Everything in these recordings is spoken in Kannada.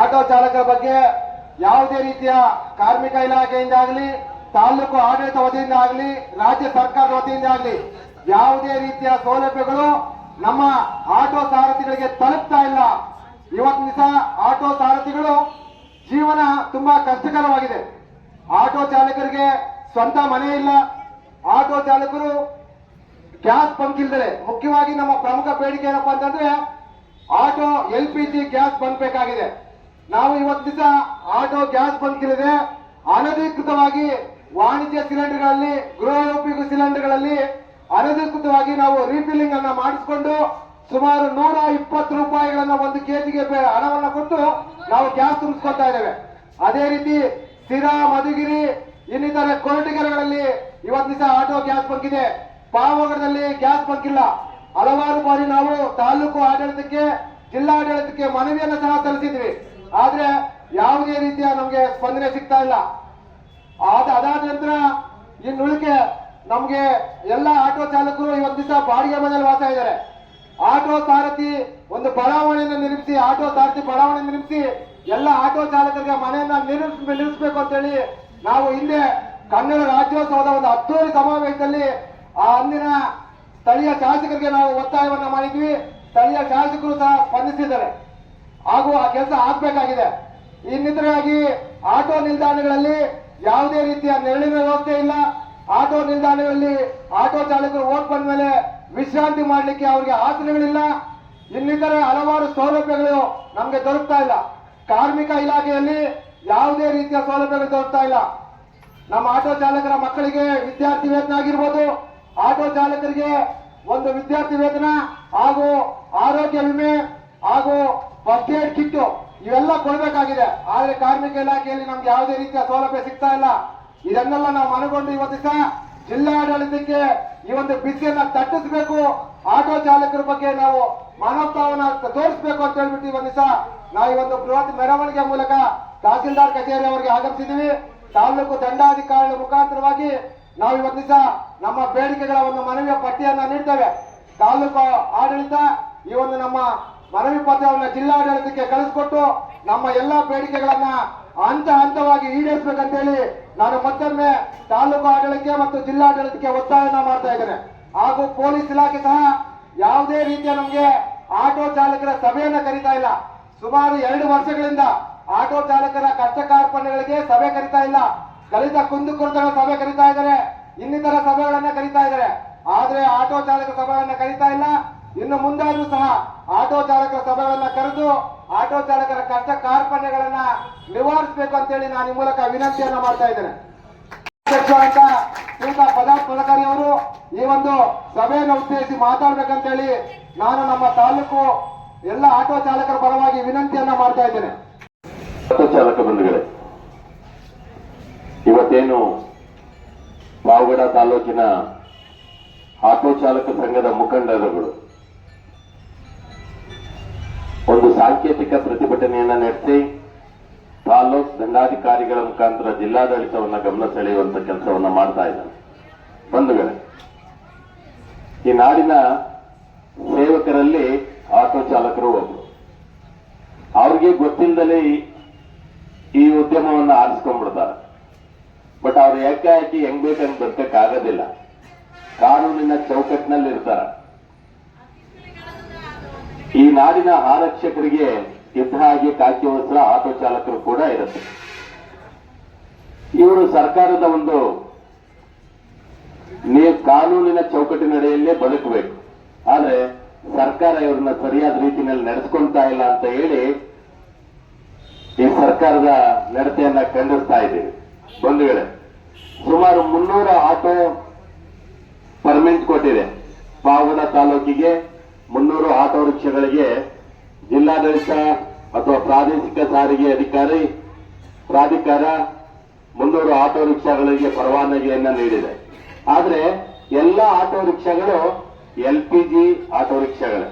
ಆಟೋ ಚಾಲಕರ ಬಗ್ಗೆ ಯಾವುದೇ ರೀತಿಯ ಕಾರ್ಮಿಕ ಇಲಾಖೆಯಿಂದ ಆಗಲಿ, ತಾಲೂಕು ಆಡಳಿತ ವತಿಯಿಂದ ಆಗಲಿ, ರಾಜ್ಯ ಸರ್ಕಾರದ ವತಿಯಿಂದ ಆಗಲಿ, ಯಾವುದೇ ರೀತಿಯ ಸೌಲಭ್ಯಗಳು ನಮ್ಮ ಆಟೋ ಸಾರಥಿಗಳಿಗೆ ತಲುಪ್ತಾ ಇಲ್ಲ. ಇವತ್ತು ದಿವಸ ಆಟೋ ಸಾರಥಿಗಳು ಜೀವನ ತುಂಬಾ ಕಷ್ಟಕರವಾಗಿದೆ. ಆಟೋ ಚಾಲಕರಿಗೆ ಸ್ವಂತ ಮನೆ ಇಲ್ಲ. ಆಟೋ ಚಾಲಕರು ಗ್ಯಾಸ್ ಪಂಪ್ ಇಲ್ದರೆ ಮುಖ್ಯವಾಗಿ ನಮ್ಮ ಪ್ರಮುಖ ಬೇಡಿಕೆ ಏನಪ್ಪಾ ಅಂತಂದ್ರೆ, auto L P G gas bunk ಬೇಕಾಗಿದೆ. ನಾವು ಇವತ್ತು ದಿವಸ ಆಟೋ ಗ್ಯಾಸ್ ಇಲ್ಲದೆ ಅನಧಿಕೃತವಾಗಿ ವಾಣಿಜ್ಯ ಸಿಲಿಂಡರ್ಗಳಲ್ಲಿ, ಗೃಹೋಪಯೋಗಿ ಸಿಲಿಂಡರ್ಗಳಲ್ಲಿ ಅನಧಿಕೃತವಾಗಿ ನಾವು ರೀಫಿಲ್ಲಿಂಗ್ ಅನ್ನ ಮಾಡಿಸಿಕೊಂಡು ಸುಮಾರು ನೂರ ಇಪ್ಪತ್ತು ರೂಪಾಯಿಗಳನ್ನ ಒಂದು ಕೆಜಿಗೆ ಹಣವನ್ನ ಕೊಟ್ಟು ನಾವು ಗ್ಯಾಸ್ ತುಂಬಿಸ್ಕೊತಾ ಇದ್ದೇವೆ. ಅದೇ ರೀತಿ ಸಿರಾ ಮಧುಗಿರಿ, ಇನ್ನಿತರ ಕೊರಟಿಗೆರೆಗಳಲ್ಲಿ ಇವತ್ತು ದಿವಸ ಆಟೋ ಗ್ಯಾಸ್ ಬಂಕ್ ಪಾವಗಡದಲ್ಲಿ ಗ್ಯಾಸ್ ಬಂಕ್ ಇಲ್ಲ ಹಲವಾರು ಬಾರಿ ನಾವು ತಾಲೂಕು ಆಡಳಿತಕ್ಕೆ, ಜಿಲ್ಲಾಡಳಿತಕ್ಕೆ ಮನವಿಯನ್ನು ಸಹ ಸಲ್ಲಿಸಿದ್ವಿ ಆದ್ರೆ ಯಾವುದೇ ರೀತಿಯ ನಮಗೆ ಸ್ಪಂದನೆ ಸಿಗ್ತಾ ಇಲ್ಲ. ಆದ ಅದಾದ ನಂತರ ಇನ್ನುಳಿಕೆ ನಮ್ಗೆ ಎಲ್ಲ ಆಟೋ ಚಾಲಕರು ಇವತ್ತು ದಿವಸ ಬಾಡಿಗೆ ಮನೆಯಲ್ಲಿ ವಾಸ ಇದ್ದಾರೆ. ಆಟೋ ಸಾರಥಿ ಒಂದು ಬಡಾವಣೆಯನ್ನು ನಿರ್ಮಿಸಿ, ಆಟೋ ಸಾರಥಿ ಬಡಾವಣೆ ನಿರ್ಮಿಸಿ ಎಲ್ಲ ಆಟೋ ಚಾಲಕರಿಗೆ ಮನೆಯನ್ನ ನಿರ್ಮಿಸ್, ನಿರ್ಮಿಸಬೇಕು ಅಂತೇಳಿ ನಾವು ಹಿಂದೆ ಕನ್ನಡ ರಾಜ್ಯೋತ್ಸವದ ಒಂದು ಅದ್ದೂರಿ ಸಮಾವೇಶದಲ್ಲಿ ಆ ಅಂದಿನ ಸ್ಥಳೀಯ ಶಾಸಕರಿಗೆ ನಾವು ಒತ್ತಾಯವನ್ನ ಮಾಡಿದ್ವಿ. ಸ್ಥಳೀಯ ಶಾಸಕರು ಸಹ ಸ್ಪಂದಿಸಿದ್ದಾರೆ. ಹಾಗೂ ಆ ಕೆಲಸ ಆಗ್ಬೇಕಾಗಿದೆ. ಇನ್ನಿತರಾಗಿ ಆಟೋ ನಿಲ್ದಾಣಗಳಲ್ಲಿ ಯಾವುದೇ ರೀತಿಯ ನೆರಳಿನ ವ್ಯವಸ್ಥೆ ಇಲ್ಲ. ಆಟೋ ನಿಲ್ದಾಣಗಳಲ್ಲಿ ಆಟೋ ಚಾಲಕರು ಓಟ್ ಬಂದ ಮೇಲೆ ವಿಶ್ರಾಂತಿ ಮಾಡಲಿಕ್ಕೆ ಅವರಿಗೆ ಆಸನಗಳಿಲ್ಲ. ಇನ್ನಿತರ ಹಲವಾರು ಸೌಲಭ್ಯಗಳು ನಮಗೆ ದೊರಕ್ತಾ ಇಲ್ಲ. ಕಾರ್ಮಿಕ ಇಲಾಖೆಯಲ್ಲಿ ಯಾವುದೇ ರೀತಿಯ ಸೌಲಭ್ಯಗಳು ದೊರಕ್ತಾ ಇಲ್ಲ. ನಮ್ಮ ಆಟೋ ಚಾಲಕರ ಮಕ್ಕಳಿಗೆ ವಿದ್ಯಾರ್ಥಿ ವೇತನ ಆಗಿರ್ಬೋದು, ಆಟೋ ಚಾಲಕರಿಗೆ ಒಂದು ವಿದ್ಯಾರ್ಥಿ ವೇತನ ಹಾಗೂ ಆರೋಗ್ಯ ವಿಮೆ ಹಾಗೂ ಫಸ್ಟ್ ಏಡ್ ಕಿಟ್ ಇವೆಲ್ಲ ಕೊಡಬೇಕಾಗಿದೆ. ಆದ್ರೆ ಕಾರ್ಮಿಕ ಇಲಾಖೆಯಲ್ಲಿ ನಮ್ಗೆ ಯಾವುದೇ ರೀತಿಯ ಸೌಲಭ್ಯ ಸಿಗ್ತಾ ಇಲ್ಲ. ಇದನ್ನೆಲ್ಲ ನಾವು ಮನಗೊಂಡು ಇವತ್ತು ದಿವಸ ಜಿಲ್ಲಾಡಳಿತಕ್ಕೆ ಈ ಒಂದು ಬಿಸಿಯನ್ನ ತಟ್ಟಿಸಬೇಕು. ಆಟೋ ಚಾಲಕರ ಬಗ್ಗೆ ನಾವು ಮಾನವತಾವನ್ನ ತೋರಿಸಬೇಕು ಅಂತ ಹೇಳ್ಬಿಟ್ಟು ಇವತ್ತು ನಾವು ಈ ಒಂದು ಬೃಹತ್ ಮೆರವಣಿಗೆ ಮೂಲಕ ತಹಸೀಲ್ದಾರ್ ಕಚೇರಿ ಅವರಿಗೆ ಆಗಮಿಸಿದ್ದೀವಿ ತಾಲೂಕು ದಂಡಾಧಿಕಾರಿಗಳ ಮುಖಾಂತರವಾಗಿ ನಾವು ಇವತ್ತು ದಿವಸ ನಮ್ಮ ಬೇಡಿಕೆಗಳ ಒಂದು ಮನವಿಯ ಪಟ್ಟಿಯನ್ನ ನೀಡ್ತೇವೆ. ತಾಲೂಕು ಆಡಳಿತ ಈ ಒಂದು ನಮ್ಮ ಮನವಿ ಪತ್ರವನ್ನು ಜಿಲ್ಲಾಡಳಿತಕ್ಕೆ ಕಳಿಸ್ಕೊಟ್ಟು ನಮ್ಮ ಎಲ್ಲಾ ಬೇಡಿಕೆಗಳನ್ನ ಹಂತ ಹಂತವಾಗಿ ಈಡೇರಿಸಬೇಕಂತೇಳಿ ನಾನು ಮತ್ತೊಮ್ಮೆ ತಾಲೂಕು ಆಡಳಿತಕ್ಕೆ ಮತ್ತು ಜಿಲ್ಲಾಡಳಿತಕ್ಕೆ ಒತ್ತಾಯನ ಮಾಡ್ತಾ ಇದ್ದೇನೆ. ಹಾಗೂ ಪೊಲೀಸ್ ಇಲಾಖೆ ಸಹ ಯಾವುದೇ ರೀತಿಯ ನಮಗೆ ಆಟೋ ಚಾಲಕರ ಸಭೆಯನ್ನ ಕರೀತಾ ಇಲ್ಲ. ಸುಮಾರು ಎರಡು ವರ್ಷಗಳಿಂದ ಆಟೋ ಚಾಲಕರ ಕಷ್ಟ ಕಾರ್ಪಣ್ಯಗಳಿಗೆ ಸಭೆ ಕರೀತಾ ಇಲ್ಲ. ದಲಿತ ಕುಂದುಕೊರತೆಗಳ ಸಭೆ ಕರೀತಾ ಇದ್ದಾರೆ. ಇನ್ನಿತರ ಸಭೆಗಳನ್ನ ಕರೀತಾ ಇದ್ದಾರೆ. ಆದ್ರೆ ಆಟೋ ಚಾಲಕ ಸಭೆಗಳನ್ನ ಕರೀತಾ ಇಲ್ಲ. ಇನ್ನು ಮುಂದಾದ್ರೂ ಸಹ ಆಟೋ ಚಾಲಕರ ಸಭೆಗಳನ್ನ ಕರೆದು ಆಟೋ ಚಾಲಕರ ಕಷ್ಟ ಕಾರ್ಪಣ್ಯಗಳನ್ನ ನಿವಾರಿಸಬೇಕು ಅಂತೇಳಿ ನಾನು ಈ ಮೂಲಕ ವಿನಂತಿಯನ್ನ ಮಾಡ್ತಾ ಇದ್ದೇನೆ. ಪದಾರ್ಥ್ ಪದಕಾರಿ ಅವರು ಈ ಒಂದು ಸಭೆಯನ್ನು ಉದ್ದೇಶಿಸಿ ಮಾತಾಡ್ಬೇಕಂತೇಳಿ ನಾನು ನಮ್ಮ ತಾಲೂಕು ಎಲ್ಲ ಆಟೋ ಚಾಲಕರ ಪರವಾಗಿ ವಿನಂತಿಯನ್ನ ಮಾಡ್ತಾ ಇದ್ದೇನೆ. ಆಟೋ ಚಾಲಕ ಬಂಧುಗಳೇ, ಇವತ್ತೇನು ಪಾವಗಡ ತಾಲೂಕಿನ ಆಟೋ ಚಾಲಕ ಸಂಘದ ಮುಖಂಡರುಗಳು ಒಂದು ಸಾಂಕೇತಿಕ ಪ್ರತಿಭಟನೆಯನ್ನ ನಡೆಸಿ ತಾಲೂಕ್ ದಂಡಾಧಿಕಾರಿಗಳ ಮುಖಾಂತರ ಜಿಲ್ಲಾಡಳಿತವನ್ನ ಗಮನ ಸೆಳೆಯುವಂತ ಕೆಲಸವನ್ನ ಮಾಡ್ತಾ ಇದ್ದಾನೆ ಬಂಧುಗಳೇ ಈ ನಾಡಿನ ಸೇವಕರಲ್ಲಿ ಆಟೋ ಚಾಲಕರು ಒಬ್ರು. ಅವ್ರಿಗೆ ಗೊತ್ತಿಲ್ಲದಲೇ ಈ- ಉದ್ಯಮವನ್ನು ಆರಿಸ್ಕೊಂಡ್ಬಿಡ್ತಾರೆ. ಬಟ್ ಅವ್ರು ಏಕಾಏಕಿ ಹೆಂಗ್ ಬೇಕಂಗ್ ಬದುಕಕ್ಕಾಗೋದಿಲ್ಲ ಕಾನೂನಿನ ಚೌಕಟ್ಟಿನಲ್ಲಿ ಇರ್ತಾರೆ ಈ ನಾಡಿನ ಆರಕ್ಷಕರಿಗೆ ಇದ್ದ ಹಾಗೆ ಕಾಕಿ ವಸ್ತ್ರ ಆಟೋ ಚಾಲಕರು ಕೂಡ ಇರುತ್ತೆ. ಇವರು ಸರ್ಕಾರದ ಒಂದು ನೀವು ಕಾನೂನಿನ ಚೌಕಟ್ಟಿನಡೆಯಲ್ಲೇ ಬದುಕಬೇಕು. ಆದ್ರೆ ಸರ್ಕಾರ ಇವ್ರನ್ನ ಸರಿಯಾದ ರೀತಿಯಲ್ಲಿ ನಡೆಸ್ಕೊಳ್ತಾ ಇಲ್ಲ ಅಂತ ಹೇಳಿ ಈ ಸರ್ಕಾರದ ನಡತೆಯನ್ನ ಖಂಡಿಸ್ತಾ ಇದ್ದೀವಿ. ಬಂಧುಗಳೇ ಸುಮಾರು ಮುನ್ನೂರ ಆಟೋ ಪರ್ಮಿಟ್ ಕೊಟ್ಟಿದೆ. ಪಾವಗಡ ತಾಲೂಕಿಗೆ ಮುನ್ನೂರು ಆಟೋ ರಿಕ್ಷಾಗಳಿಗೆ ಜಿಲ್ಲಾಡಳಿತ ಅಥವಾ ಪ್ರಾದೇಶಿಕ ಸಾರಿಗೆ ಅಧಿಕಾರಿ, ಪ್ರಾಧಿಕಾರ ಮುನ್ನೂರು ಆಟೋ ರಿಕ್ಷಾಗಳಿಗೆ ಪರವಾನಗಿಯನ್ನು ನೀಡಿದೆ. ಆದರೆ ಎಲ್ಲ ಆಟೋ ರಿಕ್ಷಾಗಳು ಎಲ್ ಪಿ ಜಿ ಆಟೋ ರಿಕ್ಷಾಗಳು.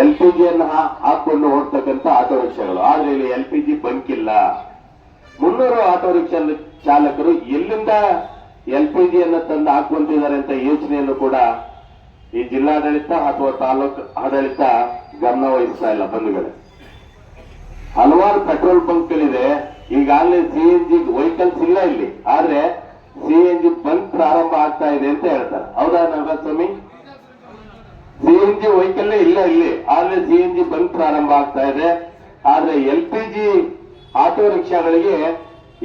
ಎಲ್ ಪಿ ಜಿಯನ್ನ ಹಾಕೊಂಡು ಹೋಗ್ತಕ್ಕಂಥ ಆಟೋ ರಿಕ್ಷಾಗಳು. ಆದ್ರೆ ಇಲ್ಲಿ ಎಲ್ ಪಿ ಜಿ ಬಂಕ್ ಇಲ್ಲ ಮುನ್ನೂರು ಆಟೋ ರಿಕ್ಷಾ ಚಾಲಕರು ಎಲ್ಲಿಂದ ಎಲ್ ಪಿ ಜಿಯನ್ನು ತಂದು ಹಾಕೊಂತಿದ್ದಾರೆ ಅಂತ ಯೋಚನೆಯನ್ನು ಕೂಡ ಈ ಜಿಲ್ಲಾಡಳಿತ ಅಥವಾ ತಾಲೂಕು ಆಡಳಿತ ಗಮನ ವಹಿಸ್ತಾ ಇಲ್ಲ, ಬಂಧುಗಳೇ. ಹಲವಾರು ಪೆಟ್ರೋಲ್ ಬಂಕ್ಗಳಿದೆ. ಈಗಾಗಲೇ ಸಿ ಎನ್ ಜಿ ವೆಹಿಕಲ್ಸ್ ಇಲ್ಲ ಇಲ್ಲಿ. ಆದ್ರೆ ಸಿ ಎನ್ ಜಿ ಬಂಕ್ ಪ್ರಾರಂಭ ಆಗ್ತಾ ಇದೆ ಅಂತ ಹೇಳ್ತಾರೆ. ಹೌದಾ Nagaswamy C N G vehicle ಇಲ್ಲ ಇಲ್ಲಿ. ಆದ್ರೆ ಸಿ ಎನ್ ಜಿ ಬಂಕ್ ಪ್ರಾರಂಭ ಆಗ್ತಾ ಇದೆ. ಆದ್ರೆ ಎಲ್ ಪಿ ಜಿ ಆಟೋ ರಿಕ್ಷಾಗಳಿಗೆ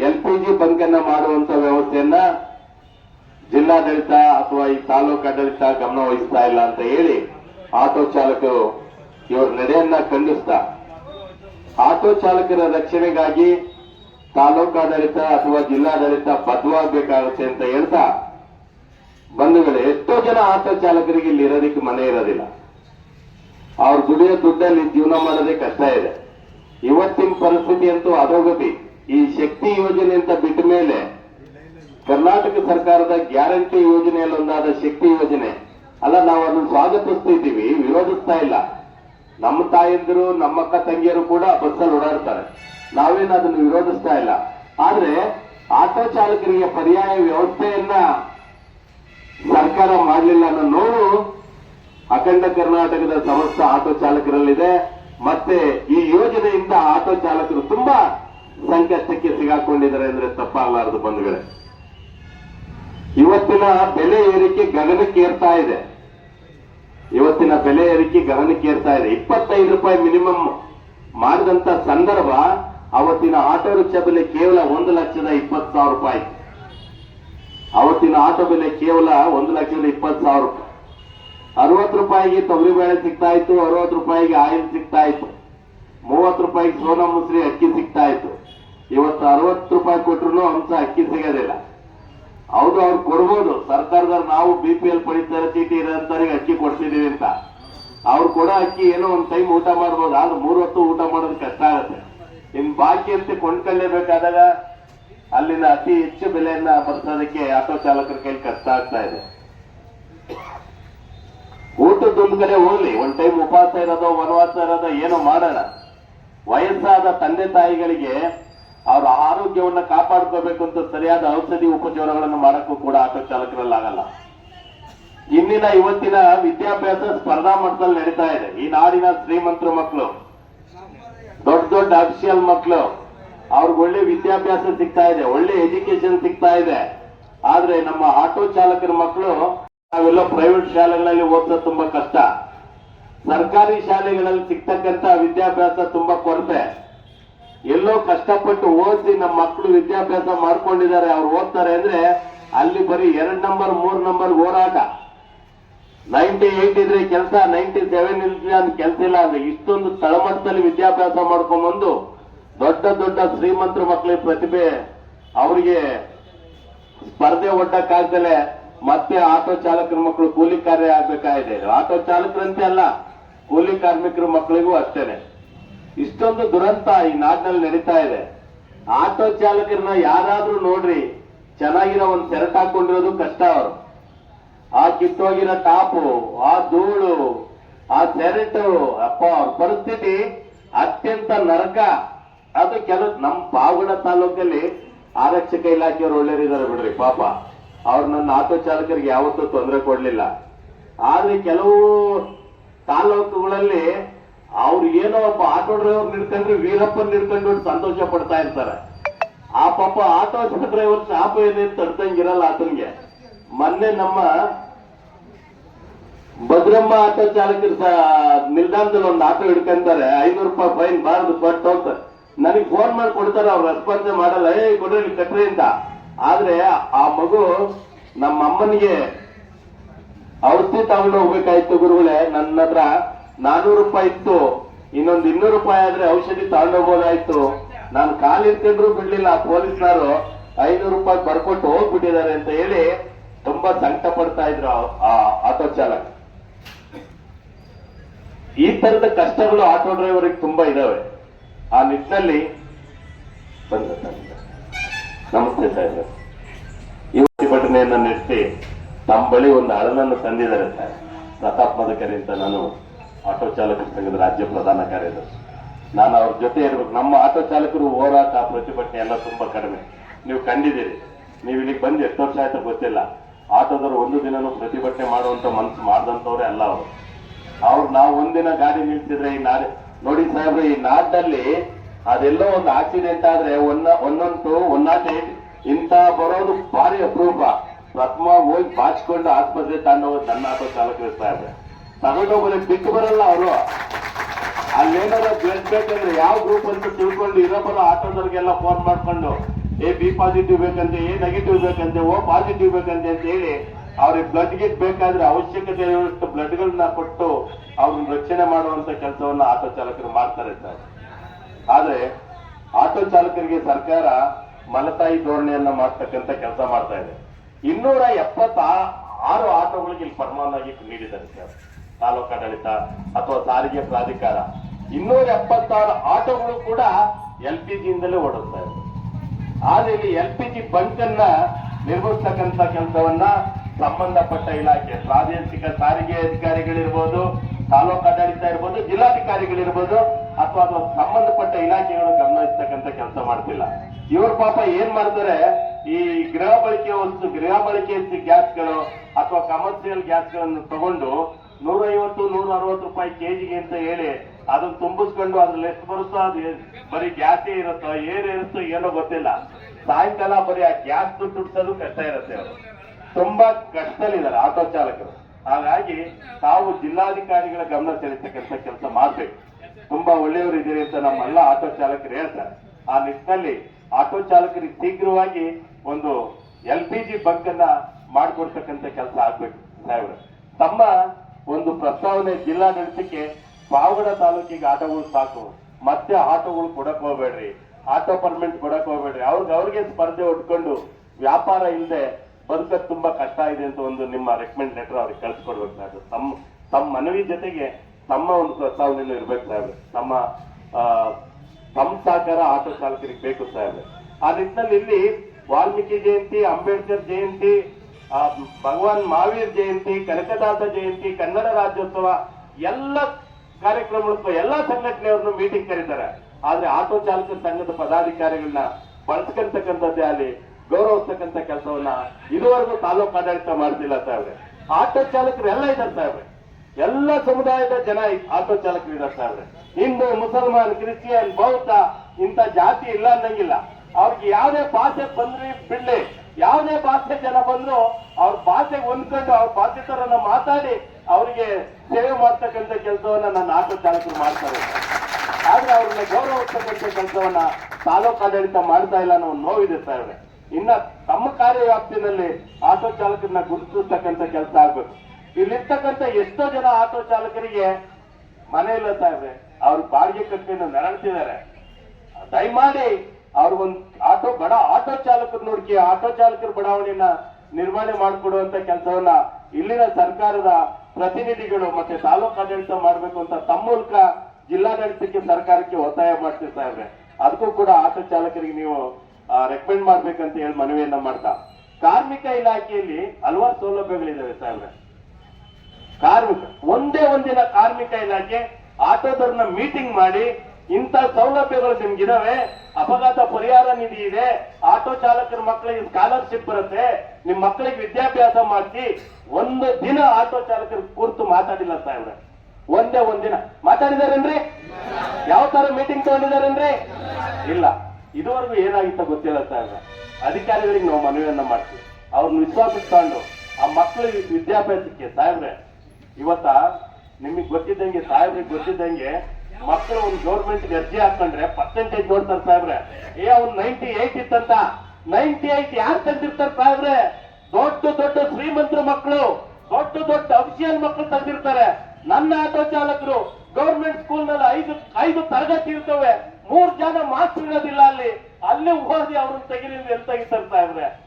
ಎಲ್ ಪಿ ಜಿ ಬಂಕ್ ಅನ್ನ ಮಾಡುವಂತ ವ್ಯವಸ್ಥೆಯನ್ನ ಜಿಲ್ಲಾಡಳಿತ ಅಥವಾ ಈ ತಾಲೂಕು ಆಡಳಿತ ಗಮನ ವಹಿಸ್ತಾ ಇಲ್ಲ ಅಂತ ಹೇಳಿ ಆಟೋ ಚಾಲಕರು ಇವರ ನಡೆಯನ್ನ ಖಂಡಿಸ್ತಾ. ಆಟೋ ಚಾಲಕರ ರಕ್ಷಣೆಗಾಗಿ ತಾಲೂಕಾಡಳಿತ ಅಥವಾ ಜಿಲ್ಲಾಡಳಿತ ಬದ್ಧವಾಗಬೇಕಾಗುತ್ತೆ ಅಂತ ಹೇಳ್ತಾ, ಬಂಧುಗಳೇ, ಎಷ್ಟೋ ಜನ ಆಟೋ ಚಾಲಕರಿಗೆ ಇಲ್ಲಿ ಇರೋದಕ್ಕೆ ಮನೆ ಇರೋದಿಲ್ಲ. ಅವ್ರ ದುಡಿಯೋ ದುಡ್ಡಲ್ಲಿ ಜೀವನ ಮಾಡೋದೇ ಕಷ್ಟ ಇದೆ. ಇವತ್ತಿನ ಪರಿಸ್ಥಿತಿ ಅಂತೂ ಅಧೋಗತಿ. ಈ ಶಕ್ತಿ ಯೋಜನೆ ಅಂತ ಬಿಟ್ಟ ಮೇಲೆ ಕರ್ನಾಟಕ ಸರ್ಕಾರದ ಗ್ಯಾರಂಟಿ ಯೋಜನೆಯಲ್ಲಿ ಒಂದಾದ ಶಕ್ತಿ ಯೋಜನೆ. ಅಲ್ಲ, ನಾವು ಅದನ್ನು ಸ್ವಾಗತಿಸ್ತಿದ್ದೀವಿ, ವಿರೋಧಿಸ್ತಾ ಇಲ್ಲ. ನಮ್ಮ ತಾಯಂದಿರು, ನಮ್ಮ ಅಕ್ಕ ತಂಗಿಯರು ಕೂಡ ಬಸ್ಸಲ್ಲಿ ಓಡಾಡ್ತಾರೆ. ನಾವೇನು ಅದನ್ನು ವಿರೋಧಿಸ್ತಾ ಇಲ್ಲ. ಆದ್ರೆ ಆಟೋ ಚಾಲಕರಿಗೆ ಪರ್ಯಾಯ ವ್ಯವಸ್ಥೆಯನ್ನ ಸರ್ಕಾರ ಮಾಡಲಿಲ್ಲ ಅನ್ನೋ ನೋವು ಅಖಂಡ ಕರ್ನಾಟಕದ ಸಮಸ್ತ ಆಟೋ ಚಾಲಕರಲ್ಲಿದೆ. ಮತ್ತೆ ಈ ಯೋಜನೆಯಿಂದ ಆಟೋ ಚಾಲಕರು ತುಂಬಾ ಸಂಕಷ್ಟಕ್ಕೆ ಸಿಗಾಕೊಂಡಿದ್ದಾರೆ ಅಂದ್ರೆ ತಪ್ಪಾಗಲಾರದು ಬಂಧುಗಳೇ. ಇವತ್ತಿನ ಬೆಲೆ ಏರಿಕೆ ಗಗನಕ್ಕೇರ್ತಾ ಇದೆ. ಇವತ್ತಿನ ಬೆಲೆ ಏರಿಕೆ ಗಗನಕ್ಕೇರ್ತಾ ಇದೆ. ಇಪ್ಪತ್ತೈದು ರೂಪಾಯಿ ಮಿನಿಮಮ್ ಮಾಡಿದಂತ ಸಂದರ್ಭ ಅವತ್ತಿನ ಆಟೋ ರಿಕ್ಷಾ ಬೆಲೆ ಕೇವಲ ಒಂದು ಲಕ್ಷದ ಇಪ್ಪತ್ತು ಸಾವಿರ ರೂಪಾಯಿ. ಅವತ್ತಿನ ಆಟೋ ಬೆಲೆ ಕೇವಲ ಒಂದು ಲಕ್ಷದ ಇಪ್ಪತ್ತು ಸಾವಿರ ರೂಪಾಯಿ. ಅರವತ್ತು ರೂಪಾಯಿಗೆ ತೊಗರಿಬೇಳೆ ಸಿಗ್ತಾ ಇತ್ತು, ಅರವತ್ತು ರೂಪಾಯಿಗೆ ಆಯಿಲ್ ಸಿಗ್ತಾ ಇತ್ತು, ಮೂವತ್ತು ರೂಪಾಯಿಗೆ ಸೋನಾ ಮುಸ್ರಿ ಅಕ್ಕಿ ಸಿಗ್ತಾ ಇತ್ತು. ಇವತ್ತು ಅರವತ್ತು ರೂಪಾಯಿ ಕೊಟ್ಟರು ಅಂಶ ಅಕ್ಕಿ ಸಿಗೋದಿಲ್ಲ. ಹೌದು, ಅವ್ರು ಕೊಡ್ಬೋದು. ಸರ್ಕಾರದವ್ರು ನಾವು ಬಿ ಪಿ ಎಲ್ ಪಡಿತಾರೆ ಚೀಟಿ ಇರೋಂಥವ್ರಿಗೆ ಅಕ್ಕಿ ಕೊಡ್ತಿದ್ದೀವಿ ಅಂತ. ಅವ್ರು ಕೊಡೋ ಅಕ್ಕಿ ಏನೋ ಒಂದ್ ಟೈಮ್ ಊಟ ಮಾಡ್ಬೋದು. ಆದ್ರೆ ಮೂರು ಹೊತ್ತು ಊಟ ಮಾಡೋದು ಕಷ್ಟ ಆಗುತ್ತೆ. ಇನ್ ಬಾಕಿ ಅಂತ ಕೊಂಡ್ಕೊಳ್ಳೇಬೇಕಾದಾಗ ಅಲ್ಲಿನ ಅತಿ ಹೆಚ್ಚು ಬೆಲೆಯನ್ನ ಬರ್ತದಕ್ಕೆ ಆಟೋ ಚಾಲಕರ ಕೈಲಿ ಕಷ್ಟ ಆಗ್ತಾ ಇದೆ. ಊಟದೊಂದು ಕಡೆ ಹೋಗ್ಲಿ. ಒಂದ್ ಟೈಮ್ ಉಪವಾಸ ಇರೋದೋ, ವನವಾಸ ಇರೋದೋ ಏನೋ ಮಾಡೋಣ. ವಯಸ್ಸಾದ ತಂದೆ ತಾಯಿಗಳಿಗೆ ಅವರ ಆರೋಗ್ಯವನ್ನ ಕಾಪಾಡ್ಕೋಬೇಕು ಅಂತ ಸರಿಯಾದ ಔಷಧಿ ಉಪಚಾರಗಳನ್ನು ಮಾಡಕ್ಕೂ ಕೂಡ ಆಟೋ ಚಾಲಕರಲ್ಲಿ ಆಗಲ್ಲ ಇಂದಿನ ಇವತ್ತಿನ ವಿದ್ಯಾಭ್ಯಾಸ ಸ್ಪರ್ಧಾ ಮಟ್ಟದಲ್ಲಿ ನಡೀತಾ ಇದೆ. ಈ ನಾಡಿನ ಶ್ರೀಮಂತರ ಮಕ್ಕಳು, ದೊಡ್ಡ ದೊಡ್ಡ ಅಫಿಷಿಯಲ್ ಮಕ್ಕಳು, ಅವ್ರಿಗೆ ಒಳ್ಳೆ ವಿದ್ಯಾಭ್ಯಾಸ ಸಿಗ್ತಾ ಇದೆ, ಒಳ್ಳೆ ಎಜುಕೇಶನ್ ಸಿಗ್ತಾ ಇದೆ. ಆದ್ರೆ ನಮ್ಮ ಆಟೋ ಚಾಲಕರ ಮಕ್ಕಳು ನಾವೆಲ್ಲ ಪ್ರೈವೇಟ್ ಶಾಲೆಗಳಲ್ಲಿ ಓದೋದು ತುಂಬಾ ಕಷ್ಟ. ಸರ್ಕಾರಿ ಶಾಲೆಗಳಲ್ಲಿ ಸಿಗ್ತಕ್ಕಂತ ವಿದ್ಯಾಭ್ಯಾಸ ತುಂಬಾ ಕೊರತೆ. ಎಲ್ಲೋ ಕಷ್ಟಪಟ್ಟು ಓದಿಸಿ ನಮ್ಮ ಮಕ್ಕಳು ವಿದ್ಯಾಭ್ಯಾಸ ಮಾಡ್ಕೊಂಡಿದ್ದಾರೆ, ಅವ್ರು ಓದ್ತಾರೆ ಅಂದ್ರೆ ಅಲ್ಲಿ ಬರೀ ಎರಡ್ ನಂಬರ್ ಮೂರ್ ನಂಬರ್ ಹೋರಾಟ. ನೈಂಟಿ ಏಟ್ ಇದ್ರೆ ಕೆಲಸ ನೈಂಟಿ ಸೆವೆನ್ ಇದ್ರೆ ಅದು ಕೆಲಸ ಇಲ್ಲ ಅಂದ್ರೆ ಇಷ್ಟೊಂದು ತಳಮಟ್ಟದಲ್ಲಿ ವಿದ್ಯಾಭ್ಯಾಸ ಮಾಡ್ಕೊಂಡ್ಬಂದು ದೊಡ್ಡ ದೊಡ್ಡ ಶ್ರೀಮಂತರ ಮಕ್ಕಳಿಗೆ ಪ್ರತಿಭೆ ಅವರಿಗೆ ಸ್ಪರ್ಧೆ ಒಡ್ಡಕ್ಕಾಗ್ದಲೆ ಮತ್ತೆ ಆಟೋ ಚಾಲಕರ ಮಕ್ಕಳು ಕೂಲಿ ಕಾರ್ಯ ಆಗ್ಬೇಕಾಗಿದೆ. ಆಟೋ ಚಾಲಕರಂತೆ ಅಲ್ಲ, ಕೂಲಿ ಕಾರ್ಮಿಕರ ಮಕ್ಕಳಿಗೂ ಅಷ್ಟೇನೆ. ಇಷ್ಟೊಂದು ದುರಂತ ಈ ನಾಡಿನಲ್ಲಿ ನಡೀತಾ ಇದೆ. ಆಟೋ ಚಾಲಕರನ್ನ ಯಾರಾದ್ರೂ ನೋಡ್ರಿ, ಚೆನ್ನಾಗಿರೋ ಒಂದು ಸೆರೆಟ್ ಹಾಕೊಂಡಿರೋದು ಕಷ್ಟ ಅವರು. ಆ ಕಿತ್ತೋಗಿರೋ ಟಾಪು, ಆ ಧೂಳು, ಆ ಸೆರೆಟು ಅಪ್ಪ ಅವ್ರ ಪರಿಸ್ಥಿತಿ ಅತ್ಯಂತ ನರಕ. ಅದು ಕೆಲವು ನಮ್ಮ ಪಾವಗಡ ತಾಲೂಕಲ್ಲಿ ಆರಕ್ಷಕ ಇಲಾಖೆಯವರು ಒಳ್ಳೆಯರಿದ್ದಾರೆ ಬಿಡ್ರಿ, ಪಾಪ. ಅವ್ರು ನನ್ನ ಆಟೋ ಚಾಲಕರಿಗೆ ಯಾವತ್ತೂ ತೊಂದರೆ ಕೊಡ್ಲಿಲ್ಲ. ಆದ್ರೆ ಕೆಲವು ತಾಲೂಕುಗಳಲ್ಲಿ ಅವ್ರು ಏನೋ ಒಬ್ಬ ಆಟೋ ಡ್ರೈವರ್ ನಿಡ್ಕೊಂಡ್ರೆ ವೀರಪ್ಪನ್ ನಿಡ್ಕೊಂಡು ಸಂತೋಷ ಪಡ್ತಾ ಇರ್ತಾರೆ. ಆ ಪಾಪ ಆಟೋ ಡ್ರೈವರ್ ಶಾಪ ಏನೇನು ತಡ್ತಂಗಿರಲ್ಲ ಆತನ್ಗೆ. ಮೊನ್ನೆ ನಮ್ಮ ಭದ್ರಮ್ಮ ಆಟೋ ಚಾಲಕರು ನಿಲ್ದಾಣದಲ್ಲಿ ಒಂದು ಆಟೋ ಹಿಡ್ಕೊಂತಾರೆ. ಐನೂರು ರೂಪಾಯಿ ಫೈನ್ ಬಾರದು ಬಟ್ ಅಂತ ನನಗೆ ಫೋನ್ ಮಾಡಿ ಕೊಡ್ತಾರೆ, ಅವ್ರು ರೆಸ್ಪಾನ್ಸ್ ಮಾಡಲ್ಲ. ಏ ಕೊಡ್ರಿ ಕಟ್ರಿ ಅಂತ. ಆದ್ರೆ ಆ ಮಗು ನಮ್ಮ ಅಮ್ಮನಿಗೆ ಔಷಧಿ ತಗೊಂಡು ಹೋಗ್ಬೇಕಾಯ್ತು ಗುರುಗಳೇ, ನನ್ನ ಹತ್ರ. ನಾನೂರು ರೂಪಾಯಿ ಇತ್ತು. ಇನ್ನೊಂದು ಇನ್ನೂರು ರೂಪಾಯಿ ಆದ್ರೆ ಔಷಧಿ ತಗೊಂಡೋಗ್ಬೋದಾಯ್ತು. ನಾನು ಕಾಲಿರ್ತಿದ್ರು ಬಿಡ್ಲಿಲ್ಲ ಪೊಲೀಸ್ನವರು. ಐನೂರು ರೂಪಾಯಿ ಬರ್ಕೊಟ್ಟು ಹೋಗ್ಬಿಟ್ಟಿದ್ದಾರೆ ಅಂತ ಹೇಳಿ ತುಂಬಾ ಸಂಕಟ ಪಡ್ತಾ ಇದ್ರು ಆ- ಆಟೋ ಚಾಲಕ. ಈ ತರದ ಕಷ್ಟಗಳು ಆಟೋ ಡ್ರೈವರ್ಗೆ ತುಂಬಾ ಇದಾವೆ. ಆ ನಿಟ್ಟಿನಲ್ಲಿ ನಮಸ್ತೆ ಸರ್ ಈ ಪ್ರತಿಭಟನೆಯನ್ನ ನಡೆಸಿ ತಮ್ಮ ಬಳಿ ಒಂದು ಹಳನನ್ನು ತಂದಿದ್ದಾರೆ ಸರ್ ಪ್ರತಾಪ್ ಮದಕರಿ ಅಂತ ನಾನು ಆಟೋ ಚಾಲಕರ ಸಂಘದ ರಾಜ್ಯ ಪ್ರಧಾನ ಕಾರ್ಯದರ್ಶಿ. ನಾನು ಅವ್ರ ಜೊತೆ ಇರ್ಬೇಕು. ನಮ್ಮ ಆಟೋ ಚಾಲಕರು ಹೋರಾಟ, ಪ್ರತಿಭಟನೆ ಎಲ್ಲ ತುಂಬಾ ಕಡಿಮೆ. ನೀವು ಕಂಡಿದ್ದೀರಿ. ನೀವು ಇಲ್ಲಿಗೆ ಬಂದು ಎಷ್ಟು ವರ್ಷ ಆಯ್ತು ಗೊತ್ತಿಲ್ಲ. ಆಟೋದವರು ಒಂದು ದಿನನೂ ಪ್ರತಿಭಟನೆ ಮಾಡುವಂತ ಮನಸ್ಸು ಮಾಡಿದಂತವ್ರೆ ಅಲ್ಲ ಅವರು. ಅವ್ರು ನಾವು ಒಂದಿನ ಗಾಡಿ ನಿಲ್ಸಿದ್ರೆ ಈ ನಾಡ, ನೋಡಿ ಸಾಹೇಬ್ರೆ, ಈ ನಾಡಲ್ಲಿ ಅದೆಲ್ಲೋ ಒಂದು ಆಕ್ಸಿಡೆಂಟ್ ಆದ್ರೆ ಒನ್ನ ಒಂದೊಂದು ಒನ್ ಇಂಥ ಬರೋದು ಭಾರಿ ಅಪರೂಪ. ಪ್ರಥಮ ಹೋಗಿ ಬಾಚ್ಕೊಂಡು ಆಸ್ಪತ್ರೆ ತಗೊಂಡೋಗೋದು ನನ್ನ ಆಟೋ ಚಾಲಕರು ಸಾಹೇಬ್ರೆ. ತಗೊಂಡೋಗ್ಬರಕ್ ಬಿಟ್ಟು ಬರಲ್ಲ ಅವರು. ಅಲ್ಲೇನಾದ್ರು ಬ್ಲಡ್ ಬೇಕಂದ್ರೆ ಯಾವ ಗ್ರೂಪ್ ಅಂತ ತಿಳ್ಕೊಂಡು ಇರೋಬರೋ ಆಟೋದವ್ರಿಗೆಲ್ಲ ಫೋನ್ ಮಾಡ್ಕೊಂಡು, ಏ ಬಿ ಪಾಸಿಟಿವ್ ಬೇಕಂತೆ, ಏ ನೆಗೆಟಿವ್ ಬೇಕಂತೆ, ಓ ಪಾಸಿಟಿವ್ ಬೇಕಂತೆ ಅಂತ ಹೇಳಿ, ಅವ್ರಿಗೆ ಬ್ಲಡ್ ಗಿಟ್ ಬೇಕಾದ್ರೆ ಅವಶ್ಯಕತೆ ಇರುವಷ್ಟು ಬ್ಲಡ್ಗಳನ್ನ ಕೊಟ್ಟು ಅವ್ರನ್ನ ರಕ್ಷಣೆ ಮಾಡುವಂತ ಕೆಲಸವನ್ನ ಆಟೋ ಚಾಲಕರು ಮಾಡ್ತಾರೆ ಸರ್. ಆದ್ರೆ ಆಟೋ ಚಾಲಕರಿಗೆ ಸರ್ಕಾರ ಮಲತಾಯಿ ಧೋರಣೆಯನ್ನ ಮಾಡ್ತಕ್ಕಂತ ಕೆಲಸ ಮಾಡ್ತಾ ಇದೆ. ಇನ್ನೂರ ಎಪ್ಪತ್ತ ಆರು ಆಟೋಗಳಿಗೆ ಇಲ್ಲಿ ಪರಮಾನಾಗಿ ನೀಡಿದ್ದಾರೆ ಸರ್. ತಾಲೂಕಾಡಳಿತ ಅಥವಾ ಸಾರಿಗೆ ಪ್ರಾಧಿಕಾರ. ಇನ್ನೂರ ಎಪ್ಪತ್ತಾರು ಆಟೋಗಳು ಕೂಡ ಎಲ್ ಪಿ ಜಿಯಿಂದಲೇ ಓಡಿಸ್ತಾ ಇದೆ ಆದ್ರೆ ಇಲ್ಲಿ ಎಲ್ ಪಿ ಜಿ ಬಂಕ್ ಅನ್ನ ನಿರ್ಮಿಸ್ತಕ್ಕಂಥ ಕೆಲಸವನ್ನ ಸಂಬಂಧಪಟ್ಟ ಇಲಾಖೆ, ಪ್ರಾದೇಶಿಕ ಸಾರಿಗೆ ಅಧಿಕಾರಿಗಳಿರ್ಬೋದು, ತಾಲೂಕಾಡಳಿತ ಇರ್ಬೋದು, ಜಿಲ್ಲಾಧಿಕಾರಿಗಳಿರ್ಬೋದು, ಅಥವಾ ಅದು ಸಂಬಂಧಪಟ್ಟ ಇಲಾಖೆಗಳು ಗಮನಿಸ್ತಕ್ಕಂತ ಕೆಲಸ ಮಾಡ್ತಿಲ್ಲ. ಇವ್ರ ಪಾಪ ಏನ್ ಮಾಡ್ತಾರೆ ಈ ಗೃಹ ಬಳಕೆ ವಸ್ತು, ಗೃಹ ಬಳಕೆ ಗ್ಯಾಸ್ಗಳು ಅಥವಾ ಕಮರ್ಷಿಯಲ್ ಗ್ಯಾಸ್ಗಳನ್ನು ತಗೊಂಡು ನೂರೈವತ್ತು ನೂರ ಅರವತ್ತು ರೂಪಾಯಿ ಕೆಜಿಗೆ ಅಂತ ಹೇಳಿ ಅದನ್ನ ತುಂಬಿಸ್ಕೊಂಡು ಅದ್ರಲ್ಲಿ ಎಷ್ಟು ಬರುತ್ತೋ ಅದು ಬರೀ ಗ್ಯಾಸೇ ಇರುತ್ತೋ, ಏನ್ ಇರುತ್ತೋ ಏನೋ ಗೊತ್ತಿಲ್ಲ. ಸಾಯಂಕಾಲ ಬರೀ ಆ ಗ್ಯಾಸ್ ದುಡ್ಡು ಹುಡ್ಸೋದು ಕಷ್ಟ ಇರುತ್ತೆ ತುಂಬಾ ಕಷ್ಟದಲ್ಲಿದ್ದಾರೆ ಆಟೋ ಚಾಲಕರು. ಹಾಗಾಗಿ ತಾವು ಜಿಲ್ಲಾಧಿಕಾರಿಗಳ ಗಮನ ಸೆಳೆತಕ್ಕಂಥ ಕೆಲಸ ಮಾಡ್ಬೇಕು. ತುಂಬಾ ಒಳ್ಳೆಯವರು ಇದ್ದೀರಿ ಅಂತ ನಮ್ಮೆಲ್ಲ ಆಟೋ ಚಾಲಕರು ಹೇಳ್ತಾರೆ. ಆ ನಿಟ್ಟಿನಲ್ಲಿ ಆಟೋ ಚಾಲಕರಿಗೆ ಶೀಘ್ರವಾಗಿ ಒಂದು ಎಲ್ ಪಿ ಜಿ ಬಂಕ್ ಅನ್ನ ಕೆಲಸ ಆಗ್ಬೇಕು. ಸಾಹೇಬ್ರೆ, ತಮ್ಮ ಒಂದು ಪ್ರಸ್ತಾವನೆ ಜಿಲ್ಲಾಡಳಿತಕ್ಕೆ ಪಾವಗಡ ತಾಲೂಕಿಗೆ ಆಟೋಗಳು ಸಾಕು. ಮತ್ತೆ ಆಟೋಗಳು ಕೊಡಕ್ ಹೋಗ್ಬೇಡ್ರಿ. ಆಟೋ ಪರ್ಮೆಂಟ್ ಕೊಡಕ್ ಹೋಗ್ಬೇಡ್ರಿ. ಅವ್ರಿಗೆ ಅವ್ರಿಗೆ ಸ್ಪರ್ಧೆ ಉಟ್ಕೊಂಡು ವ್ಯಾಪಾರ ಇಲ್ಲದೆ ಬದುಕೋದು ತುಂಬಾ ಕಷ್ಟ ಇದೆ ಅಂತ ಒಂದು ನಿಮ್ಮ ರೆಕಮೆಂಡ್ ಲೆಟರ್ ಅವ್ರಿಗೆ ಕಳ್ಸಿಕೊಡ್ಬೇಕು ನಾವು ತಮ್ಮ ತಮ್ಮ ಮನವಿ ಜೊತೆಗೆ ತಮ್ಮ ಒಂದು ಪ್ರಸ್ತಾವನೆ ಇರ್ಬೇಕು ಸಾಹೇಬ್ರೆ. ತಮ್ಮ ತಮ್ಮ ಸಹಕಾರ ಆಟೋ ಚಾಲಕರಿಗೆ ಬೇಕು ಸಾಹೇಬ್ರೆ. ಆ ನಿಟ್ಟಿನಲ್ಲಿ ಇಲ್ಲಿ ವಾಲ್ಮೀಕಿ ಜಯಂತಿ, ಅಂಬೇಡ್ಕರ್ ಜಯಂತಿ ಆ, ಭಗವಾನ್ ಮಹಾವೀರ್ ಜಯಂತಿ ಕನಕದಾಸ ಜಯಂತಿ ಕನ್ನಡ ರಾಜ್ಯೋತ್ಸವ ಎಲ್ಲ ಕಾರ್ಯಕ್ರಮಕ್ಕೂ ಎಲ್ಲಾ ಸಂಘಟನೆಯವ್ರನ್ನು ಮೀಟಿಂಗ್ ಕರೀತಾರೆ. ಆದ್ರೆ ಆಟೋ ಚಾಲಕ ಸಂಘದ ಪದಾಧಿಕಾರಿಗಳನ್ನ ಬಳಸ್ಕೊಂತಕ್ಕಂಥದ್ದೇ ಅಲ್ಲಿ ಗೌರವಿಸ್ತಕ್ಕಂಥ ಕೆಲಸವನ್ನ ಇದುವರೆಗೂ ತಾಲೂಕು ಆಡಳಿತ ಮಾಡ್ತಿಲ್ಲ ಸಾಹೇಬ್ರೆ. ಆಟೋ ಚಾಲಕರು ಎಲ್ಲ ಇದ್ದಾರೆ ಸಾಹೇಬ್ರೆ. ಎಲ್ಲ ಸಮುದಾಯದ ಜನ ಆಟೋ ಚಾಲಕರು ಇದ್ದಾರೆ ಸಾಹೇಬ್ರೆ. ಹಿಂದೂ ಮುಸಲ್ಮಾನ್ ಕ್ರಿಶ್ಚಿಯನ್ ಬೌದ್ಧ ಇಂಥ ಜಾತಿ ಇಲ್ಲ ಅನ್ನಂಗಿಲ್ಲ. ಅವ್ರಿಗೆ ಯಾವುದೇ ಭಾಷೆ ಬಂದ್ರಿ ಬಿಡ್ಲಿ. ಯಾವುದೇ ಭಾಷೆ ಜನ ಬಂದ್ರು ಅವ್ರ ಭಾಷೆಗೆ ಹೊಂದ್ಕೊಂಡು ಅವ್ರ ಬಾಧ್ಯತರನ್ನ ಮಾತಾಡಿ ಅವರಿಗೆ ಸೇವೆ ಮಾಡ್ತಕ್ಕಂಥ ಕೆಲಸವನ್ನ ನನ್ನ ಆಟೋ ಚಾಲಕರು ಮಾಡ್ತಾರೆ. ಆದ್ರೆ ಅವ್ರನ್ನ ಗೌರವಿಸ್ತಕ್ಕಂಥ ಕೆಲಸವನ್ನ ತಾಲೂಕು ಆಡಳಿತ ಮಾಡ್ತಾ ಇಲ್ಲ ಅನ್ನೋ ನೋವಿದೆ ಸರ್ ಇನ್ನ ತಮ್ಮ ಕಾರ್ಯವ್ಯಾಪ್ತಿನಲ್ಲಿ ಆಟೋ ಚಾಲಕರನ್ನ ಗುರುತಿಸ್ತಕ್ಕಂಥ ಕೆಲಸ ಆಗ್ಬೇಕು. ಇಲ್ಲಿರ್ತಕ್ಕಂಥ ಎಷ್ಟೋ ಜನ ಆಟೋ ಚಾಲಕರಿಗೆ ಮನೆ ಇಲ್ಲ ಸಾಹೇಬ್ರೆ. ಅವ್ರು ಬಾಡಿಗೆ ಕಟ್ಕೊಂಡು ನರಳ್ತಿದ್ದಾರೆ. ದಯಮಾಡಿ ಅವ್ರಿಗೊಂದು ಆಟೋ, ಬಡ ಆಟೋ ಚಾಲಕರು ನೋಡ್ಕಿ ಆಟೋ ಚಾಲಕರ ಬಡಾವಣೆಯನ್ನ ನಿರ್ವಹಣೆ ಮಾಡಿಕೊಡುವಂತ ಕೆಲಸವನ್ನ ಇಲ್ಲಿನ ಸರ್ಕಾರದ ಪ್ರತಿನಿಧಿಗಳು ಮತ್ತೆ ತಾಲೂಕು ಆಡಳಿತ ಮಾಡ್ಬೇಕು ಅಂತ ತಮ್ಮ ಮೂಲಕ ಜಿಲ್ಲಾಡಳಿತಕ್ಕೆ ಸರ್ಕಾರಕ್ಕೆ ಒತ್ತಾಯ ಮಾಡ್ತೀವಿ ಸಾಹೇಬ್ರೆ ಅದಕ್ಕೂ ಕೂಡ ಆಟೋ ಚಾಲಕರಿಗೆ ನೀವು ರೆಕಮೆಂಡ್ ಮಾಡ್ಬೇಕಂತ ಹೇಳಿ ಮನವಿಯನ್ನ ಮಾಡ್ತಾ. ಕಾರ್ಮಿಕ ಇಲಾಖೆಯಲ್ಲಿ ಹಲವಾರು ಸೌಲಭ್ಯಗಳಿದಾವೆ ಸಾಹೇಬ್ರೆ. ಕಾರ್ಮಿಕ, ಒಂದೇ ಒಂದಿನ ಕಾರ್ಮಿಕ ಇಲಾಖೆ ಆಟೋದವ್ರನ್ನ ಮೀಟಿಂಗ್ ಮಾಡಿ ಇಂಥ ಸೌಲಭ್ಯಗಳು ನಿಮ್ಗಿದಾವೆ, ಅಪಘಾತ ಪರಿಹಾರ ನಿಧಿ ಇದೆ, ಆಟೋ ಚಾಲಕರ ಮಕ್ಕಳಿಗೆ ಸ್ಕಾಲರ್ಶಿಪ್ ಬರುತ್ತೆ, ನಿಮ್ ಮಕ್ಕಳಿಗೆ ವಿದ್ಯಾಭ್ಯಾಸ ಮಾಡಿಸಿ, ಒಂದು ದಿನ ಆಟೋ ಚಾಲಕರ ಕುರಿತು ಮಾತಾಡಿಲ್ಲ ಸಾಹೇಬ್ರೆ. ಒಂದೇ ಒಂದಿನ ಮಾತಾಡಿದಾರೇನ್ರಿ? ಯಾವ ತರ ಮೀಟಿಂಗ್ ತಗೊಂಡಿದಾರೇನ್ರಿ? ಇಲ್ಲ. ಇದುವರೆಗೂ ಏನಾಗಿತ್ತ ಗೊತ್ತಿಲ್ಲ ಸಾಹೇಬ್ರೆ. ಅಧಿಕಾರಿಗಳಿಗೆ ನಾವು ಮನವಿಯನ್ನ ಮಾಡ್ತೀವಿ. ಅವ್ರನ್ನ ವಿಶ್ವಾಸಿಸ್ಕೊಂಡು ಆ ಮಕ್ಕಳ ವಿದ್ಯಾಭ್ಯಾಸಕ್ಕೆ ಸಾಹೇಬ್ರೆ, ಇವತ್ತ ನಿಮಗೆ ಗೊತ್ತಿದ್ದಂಗೆ, ಸಾಹೇಬ್ರಿಗೆ ಗೊತ್ತಿದ್ದಂಗೆ ಮಕ್ಕಳು ಒಂದು ಗೌರ್ಮೆಂಟ್ ಅರ್ಜಿ ಹಾಕೊಂಡ್ರೆ ಪರ್ಸೆಂಟೇಜ್ ನೋಡ್ತಾರೆ ಸಾಹೇಬ್ರೆ. ಏ, ಅವ್ನ್ ನೈಂಟಿ ಏಟ್ ಇತ್ತಂತ. ನೈಂಟಿ ಏಟ್ ಯಾರು ತೆಗ್ದಿರ್ತಾರೆ ಸಾಹೇಬ್ರೆ? ದೊಡ್ಡ ದೊಡ್ಡ ಶ್ರೀಮಂತರ ಮಕ್ಕಳು, ದೊಡ್ಡ ದೊಡ್ಡ ಅಫಿಷಿಯಲ್ ಮಕ್ಕಳು ತೆಗ್ದಿರ್ತಾರೆ. ನನ್ನ ಆಟೋ ಚಾಲಕರು ಗೌರ್ಮೆಂಟ್ ಸ್ಕೂಲ್ನಲ್ಲಿ ಐದು ಐದು ತರಗತಿ ಇರ್ತವೆ. ಮೂರ್ ಜನ ಮಾಸ್ಟರ್ ಇರೋದಿಲ್ಲ ಅಲ್ಲಿ. ಅಲ್ಲಿ ಓದಿ ಅವ್ರನ್ನ ತೆಗಿಲಿಲ್ಲ ಎಲ್ಲಿ ತೆಗಿತಾರೆ ಸಾಹೇಬ್ರೆ.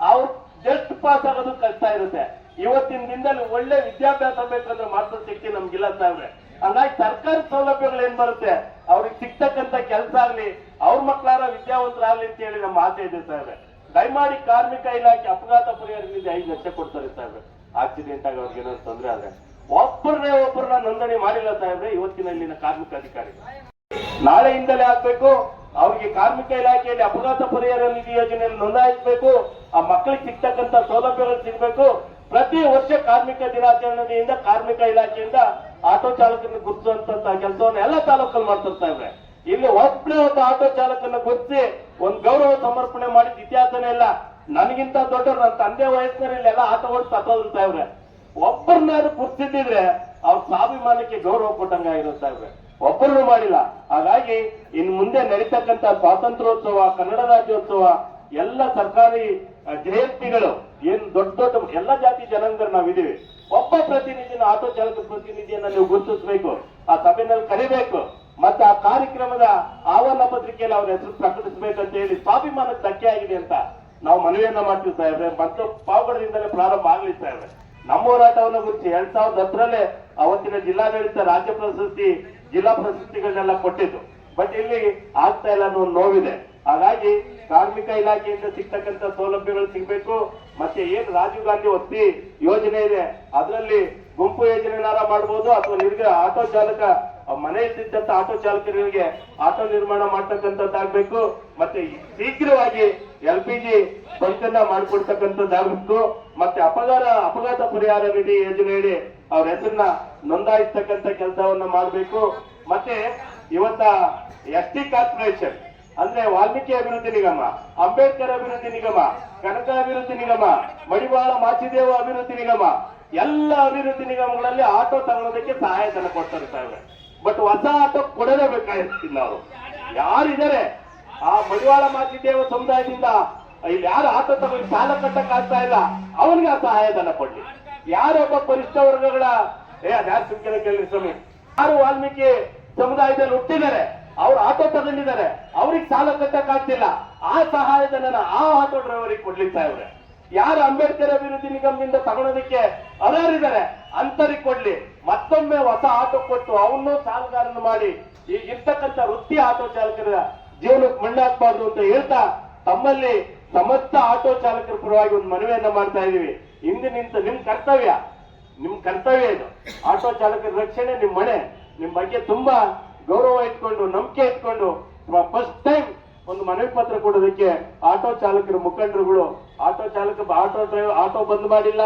ಅವ್ರು ಜಸ್ಟ್ ಪಾಸ್ ಆಗೋದು ಕಷ್ಟ ಇರುತ್ತೆ. ಇವತ್ತಿನ ದಿನದಲ್ಲಿ ಒಳ್ಳೆ ವಿದ್ಯಾಭ್ಯಾಸ ಬೇಕಂದ್ರೆ ಮಾತ್ರ ಶಕ್ತಿ ನಮ್ಗಿಲ್ಲ ಸಾಹೇಬ್ರೆ. ಹಂಗಾಗಿ ಸರ್ಕಾರಿ ಸೌಲಭ್ಯಗಳು ಏನ್ ಬರುತ್ತೆ? ಅವ್ರಿಗೆ ಸಿಗ್ತಕ್ಕಂತ ಕೆಲಸ ಆಗ್ಲಿ, ಅವ್ರ ಮಕ್ಕಳಾರ ವಿದ್ಯಾವಂತರಾಗ್ಲಿ ಅಂತ ಹೇಳಿ ನಮ್ಮ ಆಸೆ ಇದೆ ಸರ್ ದಯಮಾಡಿ ಕಾರ್ಮಿಕ ಇಲಾಖೆ ಅಪಘಾತ ಪರಿಹಾರ ನಿಧಿ ಐದು ಲಕ್ಷ ಕೊಡ್ತಾರೆ ಸರ್ ಆಕ್ಸಿಡೆಂಟ್ ಆಗಿ ಅವ್ರಿಗೆ ಏನಾದ್ರು ತೊಂದರೆ ಆದ್ರೆ. ಒಬ್ಬರನ್ನೇ ಒಬ್ಬರನ್ನ ನೋಂದಣಿ ಮಾಡಿಲ್ಲ ಸಾಹೇಬ್ರೆ, ಇವತ್ತಿನ ಇಲ್ಲಿನ ಕಾರ್ಮಿಕ ಅಧಿಕಾರಿ. ನಾಳೆಯಿಂದಲೇ ಆಗ್ಬೇಕು, ಅವ್ರಿಗೆ ಕಾರ್ಮಿಕ ಇಲಾಖೆಯಲ್ಲಿ ಅಪಘಾತ ಪರಿಹಾರ ನಿಧಿ ಯೋಜನೆಯಲ್ಲಿ ನೋಂದಾಯಿಸಬೇಕು, ಆ ಮಕ್ಕಳಿಗೆ ಸಿಗ್ತಕ್ಕಂತ ಸೌಲಭ್ಯಗಳು ಸಿಗ್ಬೇಕು. ಪ್ರತಿ ವರ್ಷ ಕಾರ್ಮಿಕ ದಿನಾಚರಣೆಯಿಂದ, ಕಾರ್ಮಿಕ ಇಲಾಖೆಯಿಂದ ಆಟೋ ಚಾಲಕರನ್ನು ಗುರುತಿಸುವಂತ ಕೆಲಸವನ್ನು ಎಲ್ಲ ತಾಲೂಕಲ್ಲಿ ಮಾಡ್ತಿರ್ತಾ ಇದ್ರೆ ಇಲ್ಲಿ ಒಬ್ಬನೇ ಒಂದು ಆಟೋ ಚಾಲಕನ ಗುರುತಿಸಿ ಒಂದು ಗೌರವ ಸಮರ್ಪಣೆ ಮಾಡಿದ ಇತಿಹಾಸನೇ ಇಲ್ಲ. ನನಗಿಂತ ದೊಡ್ಡವ್ರು ನನ್ನ ತಂದೆ ವಯಸ್ಸಿನಲ್ಲಿ ಇಲ್ಲೆಲ್ಲ ಆಟೋಗಳು ಸತ್ತೋದಂತ ಇವ್ರೆ. ಒಬ್ಬರನ್ನಾದ್ರೂ ಗುರ್ತಿದ್ದಿದ್ರೆ ಅವ್ರ ಸ್ವಾಭಿಮಾನಕ್ಕೆ ಗೌರವ ಕೊಟ್ಟಂಗ ಇರುತ್ತಾ ಇವ್ರೆ. ಒಬ್ಬರನ್ನು ಮಾಡಿಲ್ಲ. ಹಾಗಾಗಿ ಇನ್ ಮುಂದೆ ನಡೀತಕ್ಕಂತ ಸ್ವಾತಂತ್ರ್ಯೋತ್ಸವ, ಕನ್ನಡ ರಾಜ್ಯೋತ್ಸವ, ಎಲ್ಲ ಸರ್ಕಾರಿ ಜಯಂತಿಗಳು ಏನ್ ದೊಡ್ಡ ದೊಡ್ಡ ಎಲ್ಲ ಜಾತಿ ಜನಾಂಗರು ನಾವಿದ್ದೀವಿ. ಒಬ್ಬ ಪ್ರತಿನಿಧಿನ ಆಟೋ ಚಾಲಕ ಪ್ರತಿನಿಧಿಯನ್ನ ನೀವು ಗುರುತಿಸಬೇಕು, ಆ ಸಭೆನಲ್ಲಿ ಕರಿಬೇಕು, ಮತ್ತೆ ಆ ಕಾರ್ಯಕ್ರಮದ ಆಹ್ವಾನ ಪತ್ರಿಕೆಯಲ್ಲಿ ಅವ್ರ ಹೆಸರು ಪ್ರಕಟಿಸಬೇಕಂತ ಹೇಳಿ ಸ್ವಾಭಿಮಾನಕ್ಕೆ ಧಕ್ಕೆ ಆಗಿದೆ ಅಂತ ನಾವು ಮನವಿಯನ್ನ ಮಾಡ್ತೀವಿ ಸಾಹೇಬ್ರೆ. ಮತ್ತು ಪಾವಗಡದಿಂದಲೇ ಪ್ರಾರಂಭ ಆಗಲಿ ಸಾಹೇಬ್ರೆ. ನಮ್ಮ ಹೋರಾಟವನ್ನು ಗುರುತಿಸಿ ಎರಡ್ ಸಾವಿರದ ಹತ್ತರಲ್ಲೇ ಅವತ್ತಿನ ಜಿಲ್ಲಾಡಳಿತ ರಾಜ್ಯ ಪ್ರಶಸ್ತಿ, ಜಿಲ್ಲಾ ಪ್ರಶಸ್ತಿಗಳನ್ನೆಲ್ಲ ಕೊಟ್ಟಿದ್ದು. ಬಟ್ ಇಲ್ಲಿ ಆಗ್ತಾ ಇಲ್ಲ ಅನ್ನೋ ಒಂದು ನೋವಿದೆ. ಹಾಗಾಗಿ ಕಾರ್ಮಿಕ ಇಲಾಖೆಯಿಂದ ಸಿಗ್ತಕ್ಕಂತ ಸೌಲಭ್ಯಗಳು ಸಿಗ್ಬೇಕು. ಮತ್ತೆ ಏನು ರಾಜೀವ್ ಗಾಂಧಿ ವಸತಿ ಯೋಜನೆ ಇದೆ, ಅದರಲ್ಲಿ ಗುಂಪು ಯೋಜನೆನಾರ ಮಾಡಬಹುದು ಅಥವಾ ನಿರ್ಗ ಆಟೋ ಚಾಲಕ ಮನೆಯಲ್ಲಿದ್ದಂತ ಆಟೋ ಚಾಲಕರಿಗೆ ಆಟೋ ನಿರ್ಮಾಣ ಮಾಡ್ತಕ್ಕಂಥದ್ದಾಗಬೇಕು ಮತ್ತೆ ಶೀಘ್ರವಾಗಿ ಎಲ್ ಪಿ ಜಿ ಬಂಕನ್ನ ಮಾಡಿಕೊಡ್ತಕ್ಕಂಥದ್ದಾಗಬೇಕು. ಮತ್ತೆ ಅಪಘಾತ ಅಪಘಾತ ಪರಿಹಾರ ನಿಧಿ ಯೋಜನೆಯಡಿ ಅವ್ರ ಹೆಸರನ್ನ ನೋಂದಾಯಿಸ್ತಕ್ಕಂಥ ಕೆಲಸವನ್ನ ಮಾಡಬೇಕು. ಮತ್ತೆ ಇವತ್ತ ಎಸ್ ಟಿ ಕಾರ್ಪೊರೇಷನ್ ಅಂದ್ರೆ ವಾಲ್ಮೀಕಿ ಅಭಿವೃದ್ಧಿ ನಿಗಮ, ಅಂಬೇಡ್ಕರ್ ಅಭಿವೃದ್ಧಿ ನಿಗಮ, ಕನಕ ಅಭಿವೃದ್ಧಿ ನಿಗಮ, ಮಡಿವಾಳ ಮಾಚಿದೇವ ಅಭಿವೃದ್ಧಿ ನಿಗಮ, ಎಲ್ಲ ಅಭಿವೃದ್ಧಿ ನಿಗಮಗಳಲ್ಲಿ ಆಟೋ ತಗೊಳ್ಳೋದಕ್ಕೆ ಸಹಾಯಧನ ಕೊಡ್ತಾರೆ ಬಟ್ ಹೊಸ ಆಟೋ ಕೊಡಲೇ ಬೇಕಾಗಿರ್ತಿಲ್ಲ ಅವರು ಯಾರಿದ್ದಾರೆ? ಆ ಮಡಿವಾಳ ಮಾಚಿದೇವ ಸಮುದಾಯದಿಂದ ಇಲ್ಲಿ ಯಾರು ಆಟೋ ತಗೊಂಡು ಸಾಲ ಕಟ್ಟಕ್ ಆಗ್ತಾ ಇಲ್ಲ, ಅವನಿಗೆ ಆ ಸಹಾಯಧನ ಕೊಡ್ಲಿ. ಯಾರೊಬ್ಬ ಪರಿಷ್ಠ ವರ್ಗಗಳ ಏ, ಅದ್ಯಾರು ಸುಮ್ಕಿನ ಕೇಳಿ ಸ್ವಾಮಿ. ಯಾರು ವಾಲ್ಮೀಕಿ ಸಮುದಾಯದಲ್ಲಿ ಹುಟ್ಟಿದ್ದಾರೆ? ಅವ್ರು ಆಟೋ ತಗೊಂಡಿದ್ದಾರೆ. ಅವ್ರಿಗೆ ಸಾಲ ಕಟ್ಟಕ್ಕಾಗ್ತಿಲ್ಲ ಆ ಸಹಾಯಧನನ ಆ ಆಟೋ ಡ್ರೈವರಿಗೆ ಕೊಡ್ಲಿಕ್ಕೆ ಇವ್ರೆ ಯಾರು ಅಂಬೇಡ್ಕರ್ ಅಭಿವೃದ್ಧಿ ನಿಗಮದಿಂದ ತಗೊಳೋದಕ್ಕೆ ಅರ್ಹರಿದ್ದಾರೆ? ಅಂತರಿಗೆ ಕೊಡ್ಲಿ. ಮತ್ತೊಮ್ಮೆ ಹೊಸ ಆಟೋ ಕೊಟ್ಟು ಅವನ್ನೂ ಸಾಲಗಾರನ ಮಾಡಿ ಈಗ ಇರ್ತಕ್ಕಂಥ ವೃತ್ತಿ ಆಟೋ ಚಾಲಕರ ಜೀವನಕ್ಕೆ ಮಣ್ಣಾಕ್ಬಾರ್ದು ಅಂತ ಹೇಳ್ತಾ ತಮ್ಮಲ್ಲಿ ಸಮಸ್ತ ಆಟೋ ಚಾಲಕರ ಪರವಾಗಿ ಒಂದು ಮನವಿಯನ್ನ ಮಾಡ್ತಾ ಇದೀವಿ ಇಂದಿನಿಂದ ನಿಮ್ ಕರ್ತವ್ಯ. ನಿಮ್ ಕರ್ತವ್ಯ ಇದು. ಆಟೋ ಚಾಲಕರ ರಕ್ಷಣೆ ನಿಮ್ ಮನೆ. ನಿಮ್ ಬಗ್ಗೆ ತುಂಬಾ ಗೌರವ ಇಟ್ಕೊಂಡು, ನಂಬಿಕೆ ಇಟ್ಕೊಂಡು ಫಸ್ಟ್ ಟೈಮ್ ಒಂದು ಮನವಿ ಪತ್ರ ಕೊಡೋದಕ್ಕೆ ಆಟೋ ಚಾಲಕರ, ಮುಖಂಡರುಗಳು, ಆಟೋ ಚಾಲಕ ಆಟೋ ಡ್ರೈವರ್ ಆಟೋ ಬಂದ್ ಮಾಡಿಲ್ಲ,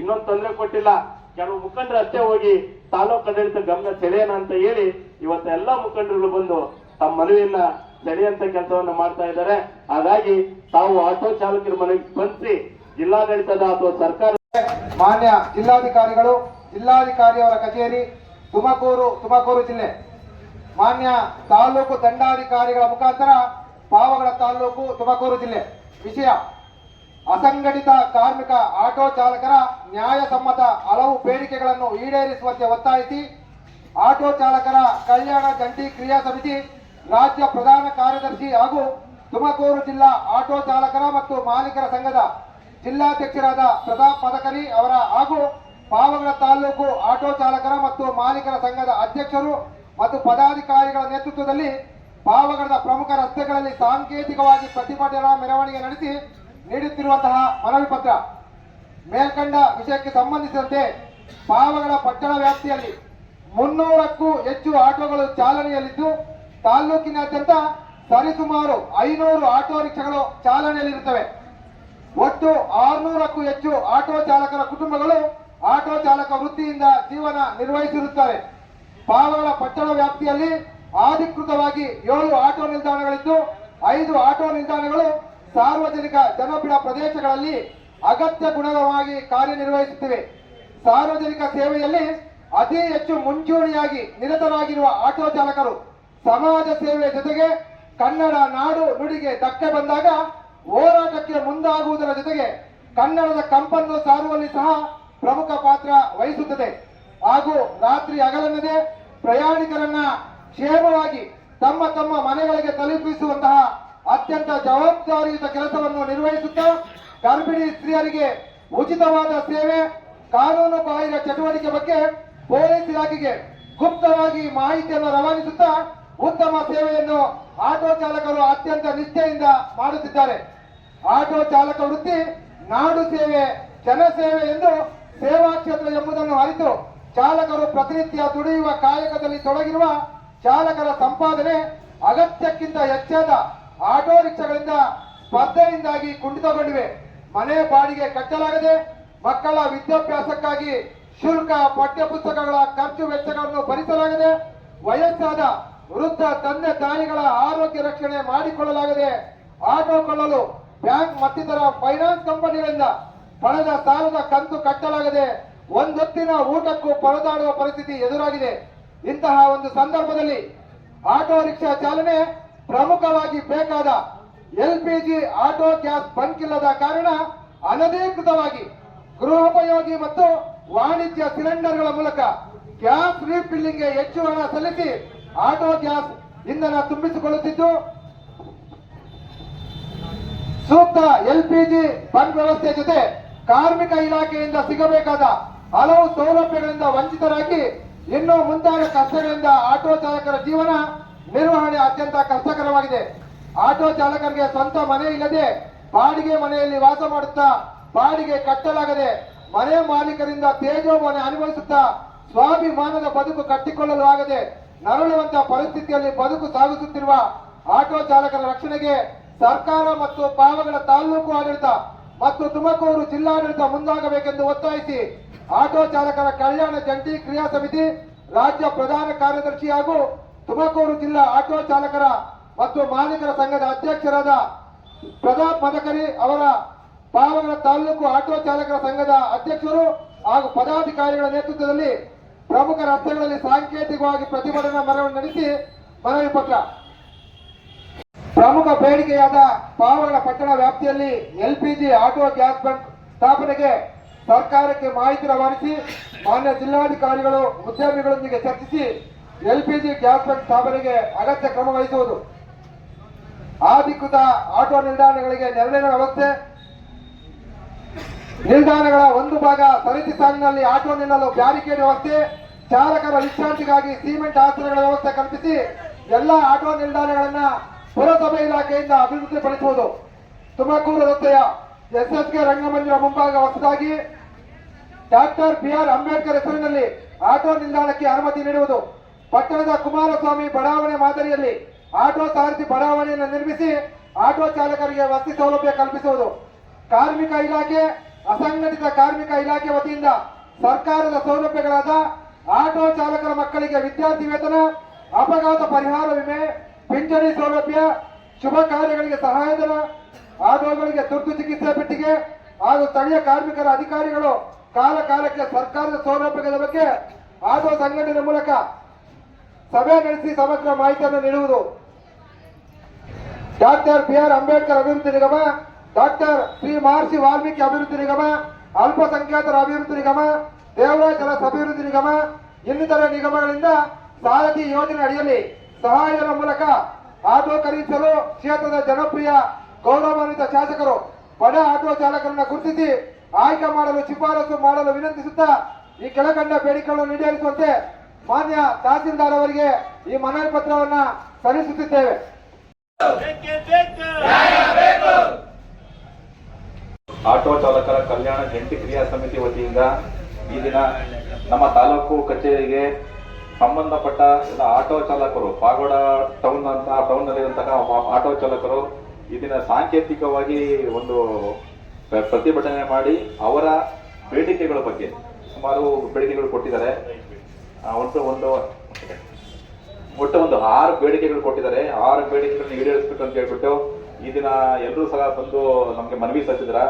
ಇನ್ನೊಂದು ತೊಂದರೆ ಕೊಟ್ಟಿಲ್ಲ. ಕೆಲವು ಮುಖಂಡರು ಅಷ್ಟೇ ಹೋಗಿ, ತಾಲೂಕು ಆಡಳಿತ ಗಮನ ಸೆಳೆಯೋಣ ಅಂತ ಹೇಳಿ, ಇವತ್ತು ಎಲ್ಲಾ ಮುಖಂಡರುಗಳು ಬಂದು ತಮ್ಮ ಮನವಿಯನ್ನ ಸೆಳೆಯಂತ ಕೆಲಸವನ್ನು ಮಾಡ್ತಾ ಇದ್ದಾರೆ. ಹಾಗಾಗಿ ತಾವು ಆಟೋ ಚಾಲಕರ ಮನೆಗೆ ಸ್ಪಂದಿಸಿ ಜಿಲ್ಲಾಡಳಿತದ ಅಥವಾ ಸರ್ಕಾರ ಮಾನ್ಯ ಜಿಲ್ಲಾಧಿಕಾರಿಗಳು, ಜಿಲ್ಲಾಧಿಕಾರಿಯವರ ಕಚೇರಿ ತುಮಕೂರು ತುಮಕೂರು ಜಿಲ್ಲೆ. ಮಾನ್ಯ ತಾಲೂಕು ದಂಡಾಧಿಕಾರಿಗಳ ಮುಖಾಂತರ ಪಾವಗಡ ತಾಲೂಕು ತುಮಕೂರು ಜಿಲ್ಲೆ. ವಿಷಯ, ಅಸಂಘಟಿತ ಕಾರ್ಮಿಕ ಆಟೋ ಚಾಲಕರ ನ್ಯಾಯಸಮ್ಮತ ಹಲವು ಬೇಡಿಕೆಗಳನ್ನು ಈಡೇರಿಸುವಂತೆ ಒತ್ತಾಯಿಸಿ, ಆಟೋ ಚಾಲಕರ ಕಲ್ಯಾಣ ಜಂಟಿ ಕ್ರಿಯಾ ಸಮಿತಿ, ರಾಜ್ಯ ಪ್ರಧಾನ ಕಾರ್ಯದರ್ಶಿ ಹಾಗೂ ತುಮಕೂರು ಜಿಲ್ಲಾ ಆಟೋ ಚಾಲಕರ ಮತ್ತು ಮಾಲೀಕರ ಸಂಘದ ಜಿಲ್ಲಾಧ್ಯಕ್ಷರಾದ ಪ್ರತಾಪ್ ಪದಕರಿ ಅವರ ಹಾಗೂ ಪಾವಗಡ ತಾಲೂಕು ಆಟೋ ಚಾಲಕರ ಮತ್ತು ಮಾಲೀಕರ ಸಂಘದ ಅಧ್ಯಕ್ಷರು ಮತ್ತು ಪದಾಧಿಕಾರಿಗಳ ನೇತೃತ್ವದಲ್ಲಿ ಪಾವಗಡದ ಪ್ರಮುಖ ರಸ್ತೆಗಳಲ್ಲಿ ಸಾಂಕೇತಿಕವಾಗಿ ಪ್ರತಿಭಟನಾ ಮೆರವಣಿಗೆ ನಡೆಸಿ ನೀಡುತ್ತಿರುವಂತಹ ಮನವಿ ಪತ್ರ. ಮೇಲ್ಕಂಡ ವಿಷಯಕ್ಕೆ ಸಂಬಂಧಿಸಿದಂತೆ ಪಾವಗಡ ಪಟ್ಟಣ ವ್ಯಾಪ್ತಿಯಲ್ಲಿ ಮುನ್ನೂರಕ್ಕೂ ಹೆಚ್ಚು ಆಟೋಗಳು ಚಾಲನೆಯಲ್ಲಿದ್ದು, ತಾಲ್ಲೂಕಿನಾದ್ಯಂತ ಸರಿಸುಮಾರು ಐನೂರು ಆಟೋ ರಿಕ್ಷಾಗಳು ಚಾಲನೆಯಲ್ಲಿರುತ್ತವೆ. ಒಟ್ಟು ಆರ್ನೂರಕ್ಕೂ ಹೆಚ್ಚು ಆಟೋ ಚಾಲಕರ ಕುಟುಂಬಗಳು ಆಟೋ ಚಾಲಕ ವೃತ್ತಿಯಿಂದ ಜೀವನ ನಿರ್ವಹಿಸಿರುತ್ತಾರೆ. ಪಾವಗಡ ಪಟ್ಟಣ ವ್ಯಾಪ್ತಿಯಲ್ಲಿ ಅಧಿಕೃತವಾಗಿ ಏಳು ಆಟೋ ನಿಲ್ದಾಣಗಳಿದ್ದು, ಐದು ಆಟೋ ನಿಲ್ದಾಣಗಳು ಸಾರ್ವಜನಿಕ ಜನಪ್ರಿಯ ಪ್ರದೇಶಗಳಲ್ಲಿ ಅಗತ್ಯ ಗುಣವಾಗಿ ಕಾರ್ಯನಿರ್ವಹಿಸುತ್ತಿವೆ. ಸಾರ್ವಜನಿಕ ಸೇವೆಯಲ್ಲಿ ಅತಿ ಹೆಚ್ಚು ಮುಂಚೂಣಿಯಾಗಿ ನಿರತರಾಗಿರುವ ಆಟೋ ಚಾಲಕರು ಸಮಾಜ ಸೇವೆ ಜೊತೆಗೆ ಕನ್ನಡ ನಾಡು ನುಡಿಗೆ ಧಕ್ಕೆ ಬಂದಾಗ ಹೋರಾಟಕ್ಕೆ ಮುಂದಾಗುವುದರ ಜೊತೆಗೆ ಕನ್ನಡದ ಕಂಪನ್ನು ಸಾರುವಲ್ಲಿ ಸಹ ಪ್ರಮುಖ ಪಾತ್ರ ವಹಿಸುತ್ತದೆ. ಹಾಗೂ ರಾತ್ರಿ ಹಗಲನ್ನದೇ ಪ್ರಯಾಣಿಕರನ್ನ ಕ್ಷೇಮವಾಗಿ ತಮ್ಮ ತಮ್ಮ ಮನೆಗಳಿಗೆ ತಲುಪಿಸುವಂತಹ ಅತ್ಯಂತ ಜವಾಬ್ದಾರಿಯುತ ಕೆಲಸವನ್ನು ನಿರ್ವಹಿಸುತ್ತಾ ಗರ್ಭಿಣಿ ಸ್ತ್ರೀಯರಿಗೆ ಉಚಿತವಾದ ಸೇವೆ, ಕಾನೂನು ಬಾಹಿರ ಚಟುವಟಿಕೆ ಬಗ್ಗೆ ಪೊಲೀಸ್ ಇಲಾಖೆಗೆ ಗುಪ್ತವಾಗಿ ಮಾಹಿತಿಯನ್ನು ರವಾನಿಸುತ್ತಾ ಉತ್ತಮ ಸೇವೆಯನ್ನು ಆಟೋ ಚಾಲಕರು ಅತ್ಯಂತ ನಿಷ್ಠೆಯಿಂದ ಮಾಡುತ್ತಿದ್ದಾರೆ. ಆಟೋ ಚಾಲಕ ವೃತ್ತಿ ನಾಡು ಸೇವೆ ಜನಸೇವೆ ಎಂದು ಸೇವಾ ಕ್ಷೇತ್ರ ಎಂಬುದನ್ನು ಅರಿತು ಚಾಲಕರು ಪ್ರತಿನಿತ್ಯ ದುಡಿಯುವ ಕಾಯಕದಲ್ಲಿ ತೊಡಗಿರುವ ಚಾಲಕರ ಸಂಪಾದನೆ ಅಗತ್ಯಕ್ಕಿಂತ ಹೆಚ್ಚಾದ ಆಟೋ ರಿಕ್ಷಾಗಳಿಂದ ಸ್ಪರ್ಧೆಯಿಂದಾಗಿ ಕುಂಠಿತಗೊಂಡಿವೆ. ಮನೆ ಬಾಡಿಗೆ ಕಟ್ಟಲಾಗದೆ ಮಕ್ಕಳ ವಿದ್ಯಾಭ್ಯಾಸಕ್ಕಾಗಿ ಶುಲ್ಕ ಪಠ್ಯಪುಸ್ತಕಗಳ ಖರ್ಚು ವೆಚ್ಚಗಳನ್ನು ಭರಿಸಲಾಗದೆ ವಯಸ್ಸಾದ ವೃದ್ಧ ತಂದೆ ತಾಯಿಗಳ ಆರೋಗ್ಯ ರಕ್ಷಣೆ ಮಾಡಿಕೊಳ್ಳಲಾಗದೆ ಆಟೋ ಕೊಳ್ಳಲು ಬ್ಯಾಂಕ್ ಮತ್ತಿತರ ಫೈನಾನ್ಸ್ ಕಂಪನಿಗಳಿಂದ ಪಡೆದ ಸಾಲದ ಕಂತು ಕಟ್ಟಲಾಗದೆ ಒಂದೊತ್ತಿನ ಊಟಕ್ಕೂ ಪರದಾಡುವ ಪರಿಸ್ಥಿತಿ ಎದುರಾಗಿದೆ. ಇಂತಹ ಒಂದು ಸಂದರ್ಭದಲ್ಲಿ ಆಟೋ ರಿಕ್ಷಾ ಚಾಲನೆ ಪ್ರಮುಖವಾಗಿ ಬೇಕಾದ ಎಲ್ಪಿಜಿ ಆಟೋ ಗ್ಯಾಸ್ ಬಂಕ್ ಇಲ್ಲದ ಕಾರಣ ಅನಧಿಕೃತವಾಗಿ ಗೃಹೋಪಯೋಗಿ ಮತ್ತು ವಾಣಿಜ್ಯ ಸಿಲಿಂಡರ್ಗಳ ಮೂಲಕ ಗ್ಯಾಸ್ ರೀಫಿಲ್ಲಿಂಗ್ಗೆ ಹೆಚ್ಚು ಹಣ ಸಲ್ಲಿಸಿ ಆಟೋ ಗ್ಯಾಸ್ ಇಂಧನ ತುಂಬಿಸಿಕೊಳ್ಳುತ್ತಿದ್ದು, ಸೂಕ್ತ ಎಲ್ಪಿಜಿ ಬಂಕ್ ವ್ಯವಸ್ಥೆ ಜೊತೆ ಕಾರ್ಮಿಕ ಇಲಾಖೆಯಿಂದ ಸಿಗಬೇಕಾದ ಹಲವು ಸೌಲಭ್ಯಗಳಿಂದ ವಂಚಿತರಾಗಿ ಇನ್ನು ಮುಂತಾದ ಕಷ್ಟಗಳಿಂದ ಆಟೋ ಚಾಲಕರ ಜೀವನ ನಿರ್ವಹಣೆ ಅತ್ಯಂತ ಕಷ್ಟಕರವಾಗಿದೆ. ಆಟೋ ಚಾಲಕರಿಗೆ ಸ್ವಂತ ಮನೆ ಇಲ್ಲದೆ ಬಾಡಿಗೆ ಮನೆಯಲ್ಲಿ ವಾಸ ಮಾಡುತ್ತಾ ಬಾಡಿಗೆ ಕಟ್ಟಲಾಗದೆ ಮನೆ ಮಾಲೀಕರಿಂದ ತೇಜೋಮನೆ ಅನುಭವಿಸುತ್ತಾ ಸ್ವಾಭಿಮಾನದ ಬದುಕು ಕಟ್ಟಿಕೊಳ್ಳಲು ಆಗದೆ ನರಳುವಂತ ಪರಿಸ್ಥಿತಿಯಲ್ಲಿ ಬದುಕು ಸಾಗಿಸುತ್ತಿರುವ ಆಟೋ ಚಾಲಕರ ರಕ್ಷಣೆಗೆ ಸರ್ಕಾರ ಮತ್ತು ಪಾವಗಳ ತಾಲೂಕು ಆಡಳಿತ ಮತ್ತು ತುಮಕೂರು ಜಿಲ್ಲಾಡಳಿತ ಮುಂದಾಗಬೇಕೆಂದು ಒತ್ತಾಯಿಸಿ ಆಟೋ ಚಾಲಕರ ಕಲ್ಯಾಣ ಜಂಟಿ ಕ್ರಿಯಾ ಸಮಿತಿ ರಾಜ್ಯ ಪ್ರಧಾನ ಕಾರ್ಯದರ್ಶಿ ಹಾಗೂ ತುಮಕೂರು ಜಿಲ್ಲಾ ಆಟೋ ಚಾಲಕರ ಮತ್ತು ಮಾಲೀಕರ ಸಂಘದ ಅಧ್ಯಕ್ಷರಾದ ಪ್ರತಾಪ್ ಮದಕರಿ ಅವರ ಪಾವಗಡ ತಾಲೂಕು ಆಟೋ ಚಾಲಕರ ಸಂಘದ ಅಧ್ಯಕ್ಷರು ಹಾಗೂ ಪದಾಧಿಕಾರಿಗಳ ನೇತೃತ್ವದಲ್ಲಿ ಪ್ರಮುಖ ರಸ್ತೆಗಳಲ್ಲಿ ಸಾಂಕೇತಿಕವಾಗಿ ಪ್ರತಿಭಟನಾ ಮೆರವಣಿಗೆ ನಡೆಸಿ ಮನವಿ ಪತ್ರ. ಪ್ರಮುಖ ಬೇಡಿಕೆಯಾದ ಪಾವಗಡ ಪಟ್ಟಣ ವ್ಯಾಪ್ತಿಯಲ್ಲಿ ಎಲ್ಪಿಜಿ ಆಟೋ ಗ್ಯಾಸ್ ಬಂಕ್ ಸ್ಥಾಪನೆಗೆ ಸರ್ಕಾರಕ್ಕೆ ಮಾಹಿತಿ ರವಾನಿಸಿ ಮಾನ್ಯ ಜಿಲ್ಲಾಧಿಕಾರಿಗಳು, ಉದ್ಯಮಿಗಳೊಂದಿಗೆ ಚರ್ಚಿಸಿ ಎಲ್ಪಿಜಿ ಗ್ಯಾಸ್ ಬಂಕ್ ಸ್ಥಾಪನೆಗೆ ಅಗತ್ಯ ಕ್ರಮ ವಹಿಸುವುದು. ಅಧಿಕೃತ ಆಟೋ ನಿಲ್ದಾಣಗಳಿಗೆ ನೆರಳಿನ ವ್ಯವಸ್ಥೆ. ನಿಲ್ದಾಣಗಳ ಒಂದು ಭಾಗ ಸರತಿ ಸಾಲಿನಲ್ಲಿ ಆಟೋ ನಿಲ್ಲಲು ಬ್ಯಾರಿಕೇಡ್ ವ್ಯವಸ್ಥೆ. ಚಾಲಕರ ವಿಶ್ರಾಂತಿಗಾಗಿ ಸಿಮೆಂಟ್ ಆಸನಗಳ ವ್ಯವಸ್ಥೆ ಕಲ್ಪಿಸಿ ಎಲ್ಲ ಆಟೋ ನಿಲ್ದಾಣಗಳನ್ನ ಪುರಸಭೆ ಇಲಾಖೆಯಿಂದ ಅಭಿವೃದ್ಧಿಪಡಿಸುವುದು. ತುಮಕೂರು ರಸ್ತೆಯ ಎಸ್ಎಸ್ಕೆ ರಂಗಮಂದಿರ ಮುಂಭಾಗ ಹೊಸದಾಗಿ ಡಾಕ್ಟರ್ ಬಿ ಆರ್ ಅಂಬೇಡ್ಕರ್ ಹೆಸರಿನಲ್ಲಿ ಆಟೋ ನಿಲ್ದಾಣಕ್ಕೆ ಅನುಮತಿ ನೀಡುವುದು. ಪಟ್ಟಣದ ಕುಮಾರಸ್ವಾಮಿ ಬಡಾವಣೆ ಮಾದರಿಯಲ್ಲಿ ಆಟೋ ಸಾರಥಿ ಬಡಾವಣೆಯನ್ನು ನಿರ್ಮಿಸಿ ಆಟೋ ಚಾಲಕರಿಗೆ ವಸತಿ ಸೌಲಭ್ಯ ಕಲ್ಪಿಸುವುದು. ಕಾರ್ಮಿಕ ಇಲಾಖೆ, ಅಸಂಘಟಿತ ಕಾರ್ಮಿಕ ಇಲಾಖೆ ವತಿಯಿಂದ ಸರ್ಕಾರದ ಸೌಲಭ್ಯಗಳಾದ ಆಟೋ ಚಾಲಕರ ಮಕ್ಕಳಿಗೆ ವಿದ್ಯಾರ್ಥಿ ವೇತನ, ಅಪಘಾತ ಪರಿಹಾರ ವಿಮೆ, ಪಿಂಚಣಿ ಸೌಲಭ್ಯ, ಶುಭ ಕಾರ್ಯಗಳಿಗೆ ಸಹಾಯಧನ ಆಟೋಗಳಿಗೆ ತುರ್ತು ಚಿಕಿತ್ಸೆ ಪೆಟ್ಟಿಗೆ ಹಾಗೂ ಸ್ಥಳೀಯ ಕಾರ್ಮಿಕರ ಅಧಿಕಾರಿಗಳು ಕಾಲ ಕಾಲಕ್ಕೆ ಸರ್ಕಾರದ ಸೌಲಭ್ಯಗಳ ಬಗ್ಗೆ ಆಟೋ ಸಂಘಟನೆ ಮೂಲಕ ಸಭೆ ನಡೆಸಿ ಸಮಗ್ರ ಮಾಹಿತಿಯನ್ನು ನೀಡುವುದು. ಡಾಕ್ಟರ್ ಬಿ ಆರ್ ಅಂಬೇಡ್ಕರ್ ಅಭಿವೃದ್ಧಿ ನಿಗಮ, ಡಾಕ್ಟರ್ ಶ್ರೀ ಮಹರ್ಷಿ ವಾಲ್ಮೀಕಿ ಅಭಿವೃದ್ಧಿ ನಿಗಮ, ಅಲ್ಪಸಂಖ್ಯಾತರ ಅಭಿವೃದ್ಧಿ ನಿಗಮ ದೇವರಾಜರ ಅಭಿವೃದ್ಧಿ ನಿಗಮ, ಇನ್ನಿತರ ನಿಗಮಗಳಿಂದ ಸಾರಥಿ ಯೋಜನೆ ಅಡಿಯಲ್ಲಿ ಸಹಾಯದ ಮೂಲಕ ಆಟೋ ಖರೀದಿಸಲು ಕ್ಷೇತ್ರದ ಜನಪ್ರಿಯ ಗೌರವಾನ್ವಿತ ಶಾಸಕರು ಬಡ ಆಟೋ ಚಾಲಕರನ್ನ ಗುರುತಿಸಿ ಆಯ್ಕೆ ಮಾಡಲು ಶಿಫಾರಸು ಮಾಡಲು ವಿನಂತಿಸುತ್ತಾ ಈ ಕೆಳಕಂಡ ಬೇಡಿಕೆಗಳನ್ನು ಈಡೇರಿಸುವಂತೆ ಮಾನ್ಯ ತಹಸೀಲ್ದಾರ್ ಅವರಿಗೆ ಈ ಮನವಿ ಪತ್ರವನ್ನ ಸಲ್ಲಿಸುತ್ತಿದ್ದೇವೆ. ಬೇಕೇ ಬೇಕು. ಆಟೋ ಚಾಲಕರ ಕಲ್ಯಾಣ ಜಂಟಿ ಕ್ರಿಯಾ ಸಮಿತಿ ವತಿಯಿಂದ ಈ ದಿನ ನಮ್ಮ ತಾಲೂಕು ಕಚೇರಿಗೆ ಸಂಬಂಧಪಟ್ಟ ಎಲ್ಲ ಆಟೋ ಚಾಲಕರು ಪಾಗೋಡ ಟೌನ್ ಅಂತ ಟೌನ್ ನಲ್ಲಿರುವಂತಹ ಆಟೋ ಚಾಲಕರು ಈ ದಿನ ಸಾಂಕೇತಿಕವಾಗಿ ಒಂದು ಪ್ರತಿಭಟನೆ ಮಾಡಿ ಅವರ ಬೇಡಿಕೆಗಳ ಬಗ್ಗೆ ಸುಮಾರು ಬೇಡಿಕೆಗಳು ಕೊಟ್ಟಿದ್ದಾರೆ. ಒಟ್ಟು ಒಂದು ಒಟ್ಟು ಒಂದು ಆರು ಬೇಡಿಕೆಗಳು ಕೊಟ್ಟಿದ್ದಾರೆ. ಆರು ಬೇಡಿಕೆಗಳನ್ನ ಈಡೇರಿಸಬೇಕು ಅಂತ ಹೇಳ್ಬಿಟ್ಟು ಈ ದಿನ ಎಲ್ಲರೂ ಸಹ ಬಂದು ನಮಗೆ ಮನವಿ ಸಲ್ಲಿಸಿದ್ರ.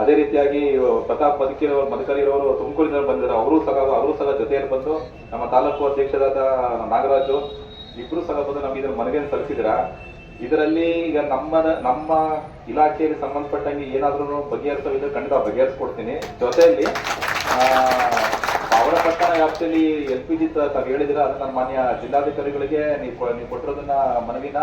ಅದೇ ರೀತಿಯಾಗಿ ಪ್ರತಾಪ್ ಬದುಕಿರೋರು ಮದಕರಿರೋರು ತುಮಕೂರಿನಲ್ಲಿ ಬಂದಿದ್ದಾರೆ. ಅವರು ಸಹ ಅವರು ಸಹ ಜೊತೆಯಲ್ಲಿ ಬಂದು ನಮ್ಮ ತಾಲೂಕು ಅಧ್ಯಕ್ಷರಾದ ನಾಗರಾಜು, ಇಬ್ರು ಸಹ ಬಂದು ನಮಗೆ ಇದನ್ನು ಮನವಿಯನ್ನು ಸಲ್ಲಿಸಿದ್ರ. ಇದರಲ್ಲಿ ಈಗ ನಮ್ಮ ನಮ್ಮ ಇಲಾಖೆಯಲ್ಲಿ ಸಂಬಂಧಪಟ್ಟಂಗೆ ಏನಾದ್ರೂ ಬಗೆಹರಿಸೋದ್ರೆ ಖಂಡಿತ ಬಗೆಹರಿಸ್ಕೊಡ್ತೀನಿ. ಜೊತೆಯಲ್ಲಿ ಅವರ ಪಟ್ಟಣ ವ್ಯಾಪ್ತಿಯಲ್ಲಿ ಎಲ್ ಪಿ ಜಿ ತಾವು ಹೇಳಿದಿರ ಅದನ್ನ ನಾನು ಮಾನ್ಯ ಜಿಲ್ಲಾಧಿಕಾರಿಗಳಿಗೆ ನೀವು ನೀವು ಕೊಟ್ಟಿರೋದನ್ನ ಮನವಿನ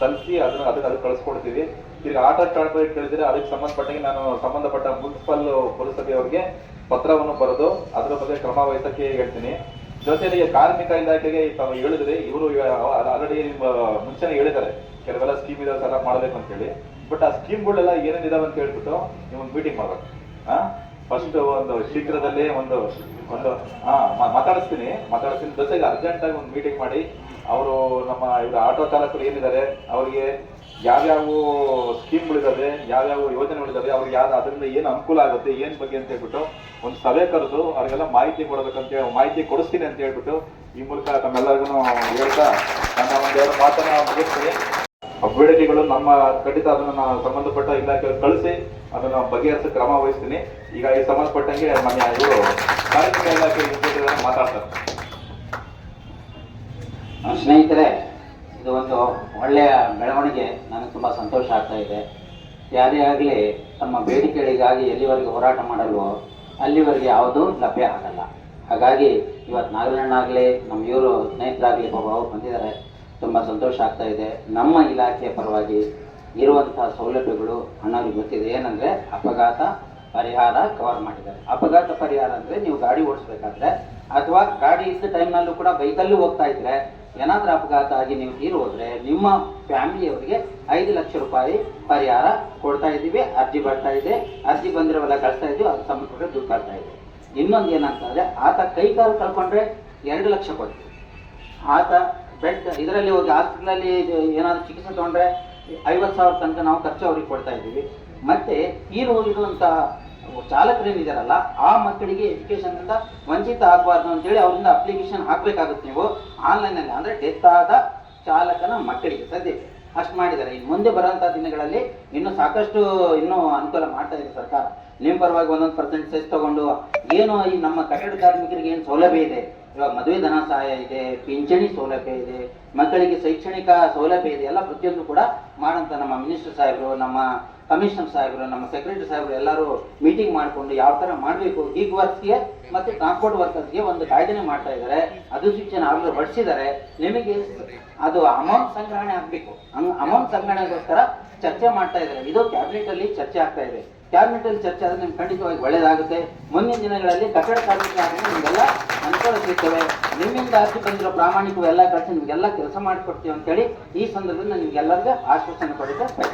ಸಲ್ಲಿಸಿ ಅದನ್ನ ಅದಕ್ಕೆ ಅದಕ್ಕೆ ಕಳಿಸ್ಕೊಡ್ತೀವಿ. ಈಗ ಆಟೋ ಚಾಲಕರಿಗೆ ಕೇಳಿದ್ರೆ ಅದಕ್ಕೆ ಸಂಬಂಧಪಟ್ಟಂಗೆ ನಾನು ಸಂಬಂಧಪಟ್ಟ ಮುನ್ಸಿಪಲ್ ಪುರಸಭೆಯವರಿಗೆ ಪತ್ರವನ್ನು ಬರೆದು ಅದರ ಬಗ್ಗೆ ಕ್ರಮ ವಹಿಸಕ್ಕೆ ಹೇಳ್ತೀನಿ. ಜೊತೆಲಿ ಕಾರ್ಮಿಕ ಇಲಾಖೆಗೆ ತಾವು ಹೇಳಿದ್ರೆ, ಇವರು ಆಲ್ರೆಡಿ ಮುಂಚೆನೆ ಹೇಳಿದ್ದಾರೆ. ಕೆಲವೆಲ್ಲ ಸ್ಕೀಮ್ ಇದಾವೆ ಸರ್ ಮಾಡಬೇಕು ಅಂತ ಹೇಳಿ. ಬಟ್ ಆ ಸ್ಕೀಮ್ಗಳೆಲ್ಲ ಏನೇನಿದಾವೆ ಅಂತ ಹೇಳ್ಬಿಟ್ಟು ನೀವು ಒಂದು ಮೀಟಿಂಗ್ ಮಾಡ್ಬೇಕು. ಹಾ ಫಸ್ಟ್ ಒಂದು ಶೀಘ್ರದಲ್ಲಿ ಒಂದು ಒಂದು ಹಾ ಮಾತಾಡಿಸ್ತೀನಿ. ಮಾತಾಡಿಸ್ತೀನಿ. ಜೊತೆಗೆ ಅರ್ಜೆಂಟ್ ಆಗಿ ಒಂದು ಮೀಟಿಂಗ್ ಮಾಡಿ. ಅವರು ನಮ್ಮ ಇವರು ಆಟೋ ಚಾಲಕರು ಏನಿದ್ದಾರೆ, ಅವರಿಗೆ ಯಾವ್ಯಾವ ಸ್ಕೀಮ್ಗಳಿದಾವೆ ಯಾವ್ಯಾವ ಯೋಜನೆಗಳಿದಾವೆ ಅವ್ರಿಗೆ ಯಾವ್ದು ಅದರಿಂದ ಏನು ಅನುಕೂಲ ಆಗುತ್ತೆ, ಏನ್ ಬಗ್ಗೆ ಅಂತ ಹೇಳ್ಬಿಟ್ಟು ಒಂದು ಸಭೆ ಕರೆದು ಅವ್ರಿಗೆಲ್ಲ ಮಾಹಿತಿ ಕೊಡಬೇಕಂತ ಮಾಹಿತಿ ಕೊಡಿಸ್ತೀನಿ ಅಂತ ಹೇಳ್ಬಿಟ್ಟು ಈ ಮೂಲಕ ತಮ್ಮೆಲ್ಲರಿಗೂ ಹೇಳ್ತಾ ನನ್ನ ಎರಡು ಮಾತನ್ನ ಮುಗಿಸ್ತೀನಿ. ಬೇಡಿಕೆಗಳು ನಮ್ಮ ಖಂಡಿತ ಅದನ್ನ ಸಂಬಂಧಪಟ್ಟ ಇಲಾಖೆ ಕಳಿಸಿ, ಅದನ್ನ ಬಗೆಹರಿಸ ಕ್ರಮ ವಹಿಸ್ತೀನಿ. ಈಗ ಈ ಸಂಬಂಧಪಟ್ಟಂಗೆ ಮನೆ ಇವರು ಕಾರ್ಮಿಕ ಇಲಾಖೆ ಮಾತಾಡ್ತಾರೆ. ಸ್ನೇಹಿತರೆ ಇದು ಒಂದು ಒಳ್ಳೆಯ ಬೆಳವಣಿಗೆ. ನನಗೆ ತುಂಬ ಸಂತೋಷ ಆಗ್ತಾ ಇದೆ. ಯಾರೇ ಆಗಲಿ ತಮ್ಮ ಬೇಡಿಕೆಗಳಿಗಾಗಿ ಎಲ್ಲಿವರೆಗೆ ಹೋರಾಟ ಮಾಡಲು ಅಲ್ಲಿವರೆಗೆ ಯಾವುದೂ ಲಭ್ಯ ಆಗಲ್ಲ. ಹಾಗಾಗಿ ಇವತ್ತು ನಾಗರಣ್ಣಾಗಲಿ, ನಮ್ಮ ಇವರು ಸ್ನೇಹಿತರಾಗಲಿ ಬಾಬಾ ಅವ್ರು ಬಂದಿದ್ದಾರೆ. ತುಂಬ ಸಂತೋಷ ಆಗ್ತಾ ಇದೆ. ನಮ್ಮ ಇಲಾಖೆಯ ಪರವಾಗಿ ಇರುವಂತಹ ಸೌಲಭ್ಯಗಳು ಅಣ್ಣವ್ರಿಗೆ ಗೊತ್ತಿದೆ. ಏನಂದರೆ ಅಪಘಾತ ಪರಿಹಾರ ಕವರ್ ಮಾಡಿದ್ದಾರೆ. ಅಪಘಾತ ಪರಿಹಾರ ಅಂದರೆ ನೀವು ಗಾಡಿ ಓಡಿಸ್ಬೇಕಾದ್ರೆ ಅಥವಾ ಗಾಡಿ ಇದ್ದ ಟೈಮ್ನಲ್ಲೂ ಕೂಡ ಬೈಕಲ್ಲೂ ಹೋಗ್ತಾ ಇದ್ರೆ ಏನಾದ್ರೂ ಅಪಘಾತ ಆಗಿ ನೀವು ತೀರು ಹೋದ್ರೆ ನಿಮ್ಮ ಫ್ಯಾಮಿಲಿಯವರಿಗೆ ಐದು ಲಕ್ಷ ರೂಪಾಯಿ ಪರಿಹಾರ ಕೊಡ್ತಾ ಇದ್ದೀವಿ, ಅರ್ಜಿ ಬರ್ತಾ ಇದೆ. ಅರ್ಜಿ ಬಂದಿರೋವೆಲ್ಲ ಕಳಿಸ್ತಾ ಇದ್ದೀವಿ ಅದು ಸಂಬಂಧಪಟ್ಟ ದುಡ್ಡು ಬರ್ತಾ ಇದೆ. ಇನ್ನೊಂದು ಏನಂತಂದ್ರೆ ಆತ ಕೈ ಕಾಲು ಕಳ್ಕೊಂಡ್ರೆ ಎರಡು ಲಕ್ಷ ಕೊಡ್ತೀವಿ. ಆತ ಬೆಡ್ ಇದರಲ್ಲಿ ಹೋಗಿ ಹಾಸ್ಪಿಟಲಲ್ಲಿ ಏನಾದ್ರು ಚಿಕಿತ್ಸೆ ತೊಗೊಂಡ್ರೆ ಐವತ್ತು ಸಾವಿರ ತನಕ ನಾವು ಖರ್ಚು ಅವ್ರಿಗೆ ಕೊಡ್ತಾ ಇದ್ದೀವಿ. ಮತ್ತೆ ತೀರು ಹೋಗಿರುವಂಥ ಚಾಲಕರೇನಿದಾರಲ್ಲ ಆ ಮಕ್ಕಳಿಗೆ ಎಜುಕೇಶನ್ ಇಂದ ವಂಚಿತ ಆಗಬಾರ್ದು ಅಂತೇಳಿ ಅವರಿಂದ ಅಪ್ಲಿಕೇಶನ್ ಹಾಕ್ಬೇಕಾಗುತ್ತೆ ನೀವು ಆನ್ಲೈನಲ್ಲಿ ಅಂದ್ರೆ ಡೆತ್ ಆದ ಚಾಲಕನ ಮಕ್ಕಳಿಗೆ ಸದ್ಯ ಅಷ್ಟು ಮಾಡಿದ್ದಾರೆ. ಇನ್ನು ಮುಂದೆ ಬರುವಂಥ ದಿನಗಳಲ್ಲಿ ಇನ್ನೂ ಸಾಕಷ್ಟು ಇನ್ನೂ ಅನುಕೂಲ ಮಾಡ್ತಾ ಇದೆ ಸರ್ಕಾರ. ನಿಮ್ಮ ಪರವಾಗಿ ಒಂದೊಂದು ಪರ್ಸೆಂಟ್ ಸೆಸ್ ತಗೊಂಡು ಏನು ಈ ನಮ್ಮ ಕಟ್ಟಡ ಕಾರ್ಮಿಕರಿಗೆ ಏನು ಸೌಲಭ್ಯ ಇದೆ? ಇವಾಗ ಮದುವೆ ಧನ ಸಹಾಯ ಇದೆ, ಪಿಂಚಣಿ ಸೌಲಭ್ಯ ಇದೆ, ಮಕ್ಕಳಿಗೆ ಶೈಕ್ಷಣಿಕ ಸೌಲಭ್ಯ ಇದೆ, ಎಲ್ಲ ಪ್ರತಿಯೊಂದು ಕೂಡ ಮಾಡಂತ ನಮ್ಮ ಮಿನಿಸ್ಟರ್ ಸಾಹೇಬರು, ನಮ್ಮ ಕಮಿಷನರ್ ಸಾಹೇಬರು, ನಮ್ಮ ಸೆಕ್ರೆಟರಿ ಸಾಹೇಬರು ಎಲ್ಲರೂ ಮೀಟಿಂಗ್ ಮಾಡಿಕೊಂಡು ಯಾವ ತರ ಮಾಡಬೇಕು ಗಿಗ್ ವರ್ಕ್ಸ್ಗೆ ಮತ್ತೆ ಟ್ರಾನ್ಸ್ಪೋರ್ಟ್ ವರ್ಕರ್ಸ್ಗೆ ಒಂದು ಕಾಯ್ದೆನೆ ಮಾಡ್ತಾ ಇದ್ದಾರೆ. ಅದು ಶಿಕ್ಷಣ ಆಗಲೂ ಬಡ್ಸಿದ್ದಾರೆ. ನಿಮಗೆ ಅದು ಅಮೌಂಟ್ ಸಂಗ್ರಹಣೆ ಆಗಬೇಕು. ಅಮೌಂಟ್ ಸಂಗ್ರಹಣೆಗೋಸ್ಕರ ಚರ್ಚೆ ಮಾಡ್ತಾ ಇದ್ದಾರೆ. ಇದು ಕ್ಯಾಬಿನೆಟ್ ಅಲ್ಲಿ ಚರ್ಚೆ ಆಗ್ತಾ ಇದೆ. ಕ್ಯಾಬಿನೆಟ್ ಅಲ್ಲಿ ಚರ್ಚೆ ಆದ್ರೆ ನಿಮ್ಗೆ ಖಂಡಿತವಾಗಿ ಒಳ್ಳೇದಾಗುತ್ತೆ. ಮುಂದಿನ ದಿನಗಳಲ್ಲಿ ಕಟ್ಟಡ ಕಾರ್ಮಿಕ ನಿಮಗೆಲ್ಲ ಅನುಕೂಲ ಸಿಗ್ತವೆ. ನಿಮ್ಮಿಂದ ಆಸ್ತಿ ಬಂದಿರೋ ಪ್ರಾಮಾಣಿಕವೆಲ್ಲ ಕಳಿಸಿ ನಿಮ್ಗೆಲ್ಲ ಕೆಲಸ ಮಾಡಿಕೊಡ್ತೀವಿ ಅಂತೇಳಿ ಈ ಸಂದರ್ಭದಲ್ಲಿ ನಿಮ್ಗೆಲ್ಲರಿಗೂ ಆಶ್ವಾಸನೆ ಕೊಡುತ್ತೆ